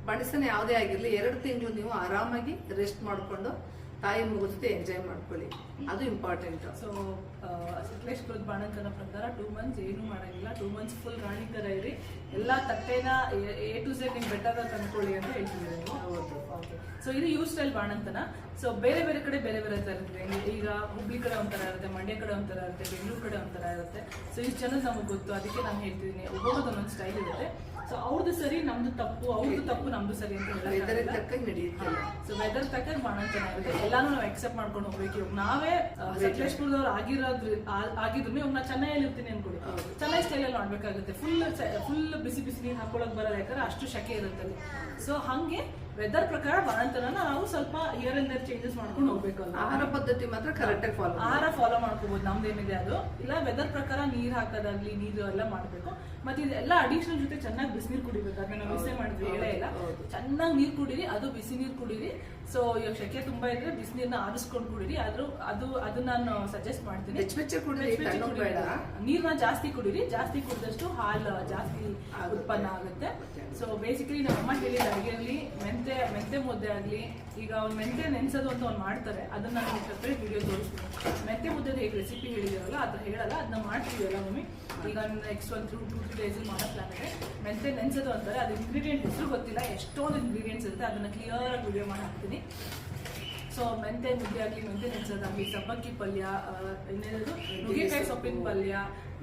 ಬಾಣಿಸ್ತಾನ ಯಾವುದೇ ಆಗಿರಲಿ ಎರಡು ತಿಂಗಳು ನೀವು ಆರಾಮಾಗಿ ರೆಸ್ಟ್ ಮಾಡ್ಕೊಂಡು ತಾಯಿ ಮಗು ಜೊತೆ ಎಂಜಾಯ್ ಮಾಡ್ಕೊಳ್ಳಿ. ಅದು ಇಂಪಾರ್ಟೆಂಟ್ ಸೊ ಸಕಲೇಶ್ಪುರದ ಬಾಣಂತನ ಪ್ರಕಾರ ಟೂ ಮಂತ್ಸ್ ಏನು ಮಾಡಂಗಿಲ್ಲ. ಟೂ ಮಂತ್ಸ್ ಫುಲ್ ರಾಣಿ ತರ ಇರಿ. ಎಲ್ಲ ತಟ್ಟೆನ ಎ ಟು ಝೆಡ್ ನಿಮ್ಗೆ ಬೆಟರ್ ತಂದ್ಕೊಳ್ಳಿ ಅಂತ ಹೇಳ್ತಿದ್ದೀವಿ ಓಕೆ ಹೌದು. ಸೊ ಇದು ಯೂ ಸ್ಟೈಲ್ ಬಾಣಂತನ ಸೊ ಬೇರೆ ಬೇರೆ ಕಡೆ ಬೇರೆ ಬೇರೆ ತರ ಇರುತ್ತೆ. ಈಗ ಹುಬ್ಳಿ ಕಡೆ ಒಂಥರ ಇರುತ್ತೆ ಮಂಡ್ಯ ಕಡೆ ಒಂಥರ ಇರುತ್ತೆ ಬೆಂಗಳೂರು ಕಡೆ ಒಂಥರ ಇರುತ್ತೆ. ಸೊ ಇಷ್ಟು ಚೆನ್ನಾಗಿ ನಮಗೆ ಗೊತ್ತು. ಅದಕ್ಕೆ ನಾನು ಹೇಳ್ತಿದ್ದೀನಿ ಒಬ್ಬೊಬ್ಬರದ್ದು ಒಂದೊಂದು ಸ್ಟೈಲ್ ಇರುತ್ತೆ. ಸೊ ಅವ್ರದ್ದು ಸರಿ ನಮ್ದು ತಪ್ಪು ಅವ್ರದ್ದು ತಪ್ಪು ನಮ್ದು ಸರಿ ಅಂತ ನಡೆಯುತ್ತೆ. ಸೊ ವೆದರ್ ತಕ್ಕ ಬಾಣಂತನ ಇರುತ್ತೆ. ಎಲ್ಲಾನು ನಾವು ಎಕ್ಸೆಪ್ಟ್ ಮಾಡ್ಕೊಂಡು ಹೋಗ್ಬೇಕು. ಇವಾಗ ನಾವೇ ಸಕಲೇಶ್ಪುರದವ್ರು ಆಗಿರೋದ್ರ ಆಗಿದ್ರು ಇವಾಗ ನಾ ಚೆನ್ನೈಯಲ್ಲಿ ಇರ್ತೀನಿ ಅನ್ಕೊಳ್ಳಿ. ಚೆನ್ನೈ ಸ್ಟೈಲಲ್ಲಿ ಮಾಡ್ಬೇಕಾಗುತ್ತೆ. ಫುಲ್ ಫುಲ್ ಬಿಸಿ ಬಿಸಿ ನೀರು ಹಾಕೊಳಕ್ ಬರಲ್ಲ ಯಾಕಂದ್ರೆ ಅಷ್ಟು ಶಕೆ ಇರುತ್ತೆ ಸೊ ಹಂಗೆ ವೆದರ್ ಪ್ರಕಾರ ಬಾಣಂತನ ನಾವು ಸ್ವಲ್ಪ ಇಯರ್ ಅಂಡ್ ಚೇಂಜಸ್ ಮಾಡ್ಕೊಂಡು ಹೋಗ್ಬೇಕು ಅಲ್ಲ ಆಹಾರ ಪದ್ಧತಿ ಮಾತ್ರ ಕರೆಕ್ಟಾಗಿ ಫಾಲೋ ಆಹಾರ ಫಾಲೋ ಮಾಡ್ಕೋಬಹುದು ನಮ್ದೇನಿದೆ ಅದು. ಇಲ್ಲ ವೆದರ್ ಪ್ರಕಾರ ನೀರ್ ಹಾಕೋದಾಗ್ಲಿ ನೀರು ಎಲ್ಲ ಮಾಡ್ಬೇಕು. ಮತ್ತೆ ಇದೆಲ್ಲ ಅಡಿಷನಲ್ ಜೊತೆ ಚೆನ್ನಾಗಿ ಬಿಸಿನೀರು ಕುಡಿಬೇಕು. ಅದನ್ನ ನಾವು ಮಿಸ್ಸೇ ಮಾಡಿದ್ವಿ ಹೇಳೇ ಇಲ್ಲ. ಚೆನ್ನಾಗಿ ನೀರು ಕುಡೀರಿ ಅದು ಬಿಸಿ ನೀರು ಕುಡೀರಿ. ಸೊ ಇವಾಗ ಶೆಕೆ ತುಂಬಾ ಇದ್ರೆ ಬಿಸಿನೀರ್ನ ಆರಿಸ್ಕೊಂಡು ಕುಡೀರಿ. ಆದ್ರೂ ಅದು ಅದು ನಾನು ಸಜೆಸ್ಟ್ ಮಾಡ್ತೀನಿ. ನೀರ್ನ ಜಾಸ್ತಿ ಕುಡೀರಿ ಜಾಸ್ತಿ ಕುಡಿದಷ್ಟು ಹಾಲು ಜಾಸ್ತಿ ಉತ್ಪನ್ನ ಆಗುತ್ತೆ. ಸೊ ಬೇಸಿಕಲಿ ನಮ್ಮ ಅಮ್ಮ ಹೇಳಿದ ಅಡುಗೆಯಲ್ಲಿ ಮೆಂತೆ ಮೆಂತೆ ಮುದ್ದೆ ಆಗಲಿ, ಈಗ ಅವ್ನು ಮೆಂತೆ ನೆನೆಸೋದು ಅಂತ ಅವ್ನು ಮಾಡ್ತಾರೆ, ಅದನ್ನ ನಾನು ಸಪ್ರೇಟ್ ವಿಡಿಯೋ ತೋರಿಸ್ತೀನಿ. ಮೆಂತೆ ಮುದ್ದೆ ಹೇಗೆ ರೆಸಿಪಿ ಹೇಳಿದಿರಲ್ಲ ಥರ ಹೇಳಲ್ಲ ಅದನ್ನ ಮಾಡ್ತೀವಿ ಅಲ್ಲ ಮಮ್ಮಿ. ಈಗ ನೆಕ್ಸ್ಟ್ ಒಂದು ಟೂ ಟೂ ತ್ರೀ ಡೇಸಲ್ಲಿ ಮಾಡೋ ಪ್ಲಾನ್ ಇದೆ. ಮೆಂತೆ ನೆನ್ಸೋದು ಅಂತಾರೆ ಅದು ಇಂಗ್ರೀಡಿಯೆಂಟ್ ಹೆಸರು ಗೊತ್ತಿಲ್ಲ, ಎಷ್ಟೊಂದು ಇಂಗ್ರೀಡಿಯೆಂಟ್ಸ್ ಇರುತ್ತೆ, ಅದನ್ನು ಕ್ಲಿಯರಾಗಿ ವಿಡಿಯೋ ಮಾಡಿ ಹಾಕ್ತೀನಿ. ಸೊ ಮೆಂತೆ ಮುದ್ದೆ ಆಗಲಿ ಮೆಂತೆ ನೆನ್ಸೋದಾಗ್ಲಿ ಸಬ್ಬಕ್ಕಿ ಪಲ್ಯ ಇನ್ನೇನದು? ನುಗ್ಗೆಕಾಯಿ, ಸೊಪ್ಪಿನ ಪಲ್ಯ,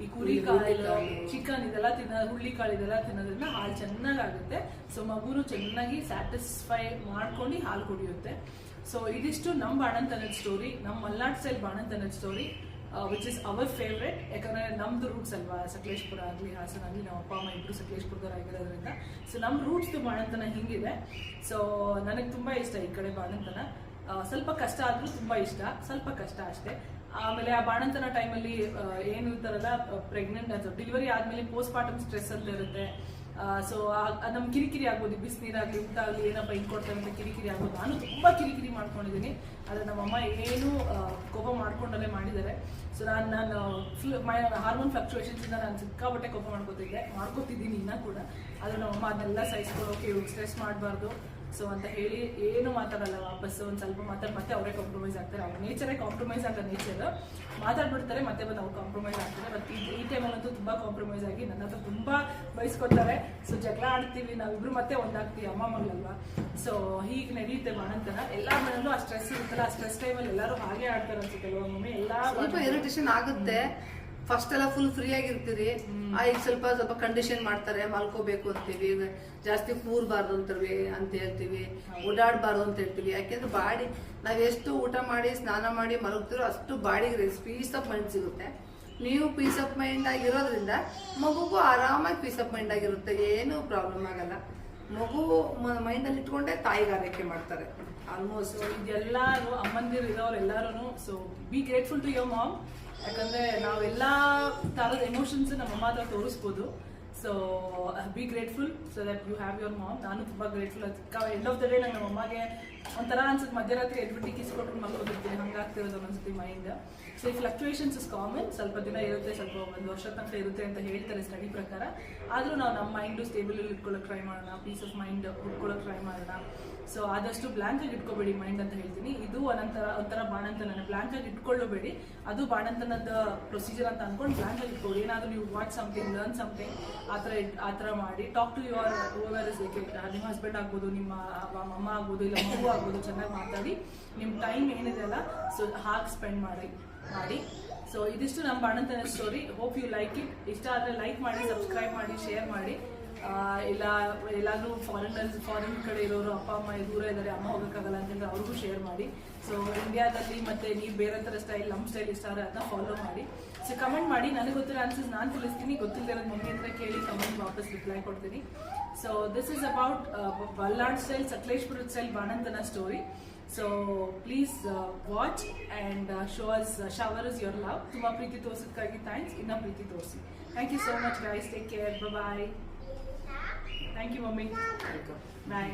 ಈ ಕುರಿ ಕಾಳು ಚಿಕನ್ ಇದೆಲ್ಲ ತಿನ್ನ ಹುಳ್ಳಿಕಾಳು ಇದೆಲ್ಲ ತಿನ್ನೋದ್ರಿಂದ ಹಾಲು ಚೆನ್ನಾಗಾಗುತ್ತೆ. ಸೊ ಮಗುರು ಚೆನ್ನಾಗಿ ಸ್ಯಾಟಿಸ್ಫೈ ಮಾಡ್ಕೊಂಡು ಹಾಲು ಕುಡಿಯುತ್ತೆ. ಸೊ ಇದಿಷ್ಟು ನಮ್ಮ ಬಾಣಂತನದ ಸ್ಟೋರಿ ನಮ್ಮ Malnad style ಬಾಣಂತನದ story which is our favourite ಯಾಕಂದ್ರೆ ನಮ್ದು ರೂಟ್ಸ್ ಅಲ್ವಾ? ಸಕಲೇಶ್ಪುರ ಆಗಲಿ, ಹಾಸನ ಆಗಲಿ, ನಮ್ಮ ಅಪ್ಪ, ಅಮ್ಮ ಇಬ್ಬರು ಸಕಲೇಶ್ಪುರದವ್ರು ಆಗಿರೋದ್ರಿಂದ. ಸೊ ನಮ್ಮ ರೂಟ್ಸ್ದು ಬಾಣಂತನ ಹಿಂಗಿದೆ. ಸೊ ನನಗೆ ತುಂಬಾ ಇಷ್ಟ ಈ ಕಡೆ ಬಾಣಂತನ. ಸ್ವಲ್ಪ ಕಷ್ಟ ಆದ್ರೂ ತುಂಬಾ ಇಷ್ಟ, ಸ್ವಲ್ಪ ಕಷ್ಟ ಅಷ್ಟೇ. ಆಮೇಲೆ ಆ ಬಾಣಂತನ ಟೈಮಲ್ಲಿ ಏನು ಇರ್ತಾರಲ್ಲ ಪ್ರೆಗ್ನೆಂಟ್ ಅಂತ ಡೆಲಿವರಿ ಆದ್ಮೇಲೆ ಪೋಸ್ಟ್ ಪಾರ್ಟಮ್ ಸ್ಟ್ರೆಸ್ ಅಂತ ಇರುತ್ತೆ ಸೊ ನಮ್ ಕಿರಿಕಿರಿ ಆಗ್ಬೋದು, ಬಿಸಿನೀರಾಗ್ಲಿ ಊಟ ಆಗಲಿ ಏನಪ್ಪ ಹಿಂಗ್ ಕೊಡ್ತಾರೆ ಅಂತ ಕಿರಿಕಿರಿ ಆಗ್ಬೋದು. ನಾನು ತುಂಬಾ ಕಿರಿಕಿರಿ ಮಾಡ್ಕೊಂಡಿದ್ದೀನಿ. ಆದ್ರೆ ನಮ್ಮಮ್ಮ ಏನು ಕೋಪ ಮಾಡ್ಕೊಂಡಲ್ಲೇ ಮಾಡಿದ್ದಾರೆ. ಸೊ ನಾನು ನಾನು ಹಾರ್ಮೋನ್ ಫ್ಲಕ್ಚುಯೇಷನ್ಸ್ ಇಂದ ನಾನು ಸಿಕ್ಕಾಪಟ್ಟೆ ಕೋಪ ಮಾಡ್ಕೋತಿದ್ದೆ. ಮಾಡ್ಕೋತಿದ್ದೀನಿ ಇನ್ನೂ ಕೂಡ. ಆದ್ರೆ ನಮ್ಮಮ್ಮ ಅದನ್ನೆಲ್ಲ ಸಹಿಸ್ಕೊಂಡು ಇವ್ರು ಸ್ಟ್ರೆಸ್ ಮಾಡಬಾರ್ದು. ಸೊ ಅಂತ ಹೇಳಿ ಏನು ಮಾತಾಡಲ್ಲ ವಾಪಸ್ ಒಂದು ಸ್ವಲ್ಪ ಮಾತಾಡಿ ಮತ್ತೆ ಅವರೇ ಕಾಂಪ್ರಮೈಸ್ ಆಗ್ತಾರೆ. ಅವ್ರ ನೇಚರೇ ಕಾಂಪ್ರಮೈಸ್ ಆಗೋ ನೇಚರ್ ಮಾತಾಡ್ಬಿಡ್ತಾರೆ ಮತ್ತೆ ಬಂದು ಅವ್ರು ಕಾಂಪ್ರಮೈಸ್ ಆಗ್ತಾರೆ. ಬಟ್ ಈ- ಈ ಟೈಮಲ್ಲಂತೂ ತುಂಬಾ ಕಾಂಪ್ರಮೈಸ್ ಆಗಿ ನನ್ನ ಹತ್ರ ತುಂಬಾ ಬಯಸ್ಕೊತಾರೆ ಸೊ ಜಗಳ ಆಡ್ತೀವಿ ನಾವಿಬ್ರು ಮತ್ತೆ ಒಂದಾಗ್ತೀವಿ ಅಮ್ಮ ಮಗಳಲ್ವಾ? ಸೊ ಹೀಗೆ ನಡೆಯುತ್ತೆ ಬಾಣಂತನ ಎಲ್ಲ ಮನೆಯಲ್ಲೂ ಆ ಸ್ಟ್ರೆಸ್ ಇರುತ್ತಲ್ಲ ಆ ಸ್ಟ್ರೆಸ್ ಟೈಮಲ್ಲಿ ಎಲ್ಲರೂ ಹಾಗೆ ಆಡ್ತಾರೆ ಅನ್ಸುತ್ತೆ. ಅಲ್ವಾ ಮಮ್ಮಿ ಎಲ್ಲ ಸ್ವಲ್ಪ ಇರಿಟೇಷನ್ ಆಗುತ್ತೆ. ಫಸ್ಟ್ ಎಲ್ಲ ಫುಲ್ ಫ್ರೀ ಆಗಿರ್ತೀರಿ ಆ, ಈಗ ಸ್ವಲ್ಪ ಸ್ವಲ್ಪ ಕಂಡೀಷನ್ ಮಾಡ್ತಾರೆ ಮಲ್ಕೋಬೇಕು ಅಂತೀವಿ. ಜಾಸ್ತಿ ಕೂರ್ಬಾರ್ದು ಅಂತೀವಿ ಅಂತ ಹೇಳ್ತೀವಿ. ಓಡಾಡಬಾರ್ದು ಅಂತ ಹೇಳ್ತೀವಿ. ಯಾಕೆಂದ್ರೆ ಬಾಡಿ ನಾವ್ ಎಷ್ಟು ಊಟ ಮಾಡಿ ಸ್ನಾನ ಮಾಡಿ ಮಲಗ್ತಿರೋ ಅಷ್ಟು ಬಾಡಿಗೆ ಪೀಸ್ ಆಫ್ ಮೈಂಡ್ ಸಿಗುತ್ತೆ. ನೀವು ಪೀಸ್ ಆಫ್ ಮೈಂಡ್ ಆಗಿರೋದ್ರಿಂದ ಮಗುಗೂ ಆರಾಮಾಗಿ ಪೀಸ್ ಆಫ್ ಮೈಂಡ್ ಆಗಿರುತ್ತೆ. ಏನು ಪ್ರಾಬ್ಲಮ್ ಆಗಲ್ಲ. ಮಗು ಮೈಂಡ್ ಅಲ್ಲಿ ಇಟ್ಕೊಂಡೆ ತಾಯಿಗೆ ಆರೈಕೆ ಮಾಡ್ತಾರೆ. ಆಲ್ಮೋಸ್ಟ್ ಇದೆಲ್ಲಾರು ಅಮ್ಮಂದಿರು ಇರೋರು ಎಲ್ಲಾರು so be grateful to your mom ಯಾಕಂದ್ರೆ ಎಲ್ಲ ತರದ ಎಮೋಷನ್ಸ್ ನಮ್ಮ ಅಮ್ಮ ಹತ್ರ ತೋರಿಸ್ಬೋದು. So be grateful so that you have your mom ನಾನು ತುಂಬಾ grateful end of the day ನಮ್ಮ ಅಮ್ಮಗೆ ಒಂಥರ ಅನ್ಸುತ್ತೆ. ಮಧ್ಯರಾತ್ರಿ ಎದ್ಬಿಟ್ಟು ಕಿಸ್ಕೊಟ್ಟು ಮಲ್ಕೋದಿರ್ತೀನಿ ಹಂಗಾಗ್ತಿರೋದು ಒಂದೊಂದ್ಸತಿ ಮೈಂಡ್ ಸೊ ಈ ಫ್ಲಕ್ಚುಯೇಷನ್ಸ್ ಇಸ್ ಕಾಮನ್ ಸ್ವಲ್ಪ ದಿನ ಇರುತ್ತೆ, ಸ್ವಲ್ಪ ಒಂದು ವರ್ಷ ತನಕ ಇರುತ್ತೆ ಅಂತ ಹೇಳ್ತಾರೆ ಸ್ಟಡಿ ಪ್ರಕಾರ. ಆದರೂ ನಾವು ನಮ್ಮ ಮೈಂಡು ಸ್ಟೇಬಲ್ ಇಟ್ಕೊಳ್ಳೋಕೆ ಟ್ರೈ ಮಾಡೋಣ ಪೀಸ್ ಆಫ್ ಮೈಂಡ್ ಹುಡ್ಕೊಳ್ಳೋಕೆ ಟ್ರೈ ಮಾಡೋಣ. ಸೊ ಆದಷ್ಟು ಬ್ಲ್ಯಾಂಕ್ ಆಗಿ ಇಟ್ಕೋಬೇಡಿ ಮೈಂಡ್ ಅಂತ ಹೇಳ್ತೀನಿ. ಇದು ಒಂಥರ ಒಂಥರ ಬಾಣಂತನ ಬ್ಲ್ಯಾಂಕ್ ಆಗಿ ಇಟ್ಕೊಳ್ಳಬೇಡಿ. ಅದು ಬಾಣಂತನದ ಪ್ರೊಸೀಜರ್ ಅಂತ ಅನ್ಕೊಂಡು ಬ್ಲ್ಯಾಂಕ್ ಆಗಿ ಇಟ್ಕೊಳ್ಳಿ. ಏನಾದರೂ ನೀವು ವಾಟ್ ಸಮಥಿಂಗ್ ಲರ್ನ್ ಸಮಥಿಂಗ್ ಆ ಥರ ಆ ಥರ ಮಾಡಿ. Talk to your over is ನಿಮ್ಮ ಹಸ್ಬೆಂಡ್ ಆಗ್ಬೋದು, ನಿಮ್ಮ ಅಮ್ಮ ಆಗ್ಬೋದು, ಇಲ್ಲ ಮಗು ಆಗ್ಬೋದು, ಚೆನ್ನಾಗಿ ಮಾತಾಡಿ. ನಿಮ್ಮ ಟೈಮ್ ಏನಿದೆ ಅಲ್ಲ ಸೊ ಹಾಗೆ ಸ್ಪೆಂಡ್ ಮಾಡಿ. ಮಾಡಿ. ಸೊ ಇದಿಷ್ಟು ನಮ್ಮ ಬಾಣಂತನ story hope you like it ಇಷ್ಟ ಆದರೆ ಲೈಕ್ ಮಾಡಿ ಸಬ್ಸ್ಕ್ರೈಬ್ ಮಾಡಿ ಶೇರ್ ಮಾಡಿ. ಇಲ್ಲ, ಎಲ್ಲಾದರೂ ಫಾರಿನರ್ಸ್ ಫಾರಿನ್ ಕಡೆ ಇರೋರು ಅಪ್ಪ, ಅಮ್ಮ ದೂರ ಇದ್ದಾರೆ ಅಮ್ಮ ಹೋಗೋಕ್ಕಾಗಲ್ಲ ಅಂತಂದ್ರೆ ಅವ್ರಿಗೂ ಶೇರ್ ಮಾಡಿ. ಸೊ ಇಂಡಿಯಾದಲ್ಲಿ ಮತ್ತೆ ನೀವು ಬೇರೆ ಥರ ಸ್ಟೈಲ್ ನಮ್ಮ ಸ್ಟೈಲ್ ಇಷ್ಟ ಆದರೆ ಅದನ್ನ ಫಾಲೋ ಮಾಡಿ. ಸೊ ಕಮೆಂಟ್ ಮಾಡಿ. ನನಗೆ ಗೊತ್ತಿರೋ ಆನ್ಸರ್ಸ್ ನಾನು ತಿಳಿಸ್ತೀನಿ. ಗೊತ್ತಿಲ್ಲದೆ ಮಮ್ಮಿ ಹತ್ರ ಕೇಳಿ ಕಮೆಂಟ್ ವಾಪಸ್ ರಿಪ್ಲೈ ಕೊಡ್ತೀನಿ. ಸೊ ದಿಸ್ ಇಸ್ ಅಬೌಟ್ ಬಲ್ಲಾಡ್ ಸ್ಟೈಲ್ ಸಕಲೇಶ್ಪುರದ style ಬಾಣಂತನ story so please watch and show us shower us your love ತುಂಬ ಪ್ರೀತಿ ತೋರಿಸೋದಕ್ಕಾಗಿ ಥ್ಯಾಂಕ್ಸ್ ಇನ್ನೂ ಪ್ರೀತಿ ತೋರಿಸಿ thank you so much guys take care bye thank you mummy bye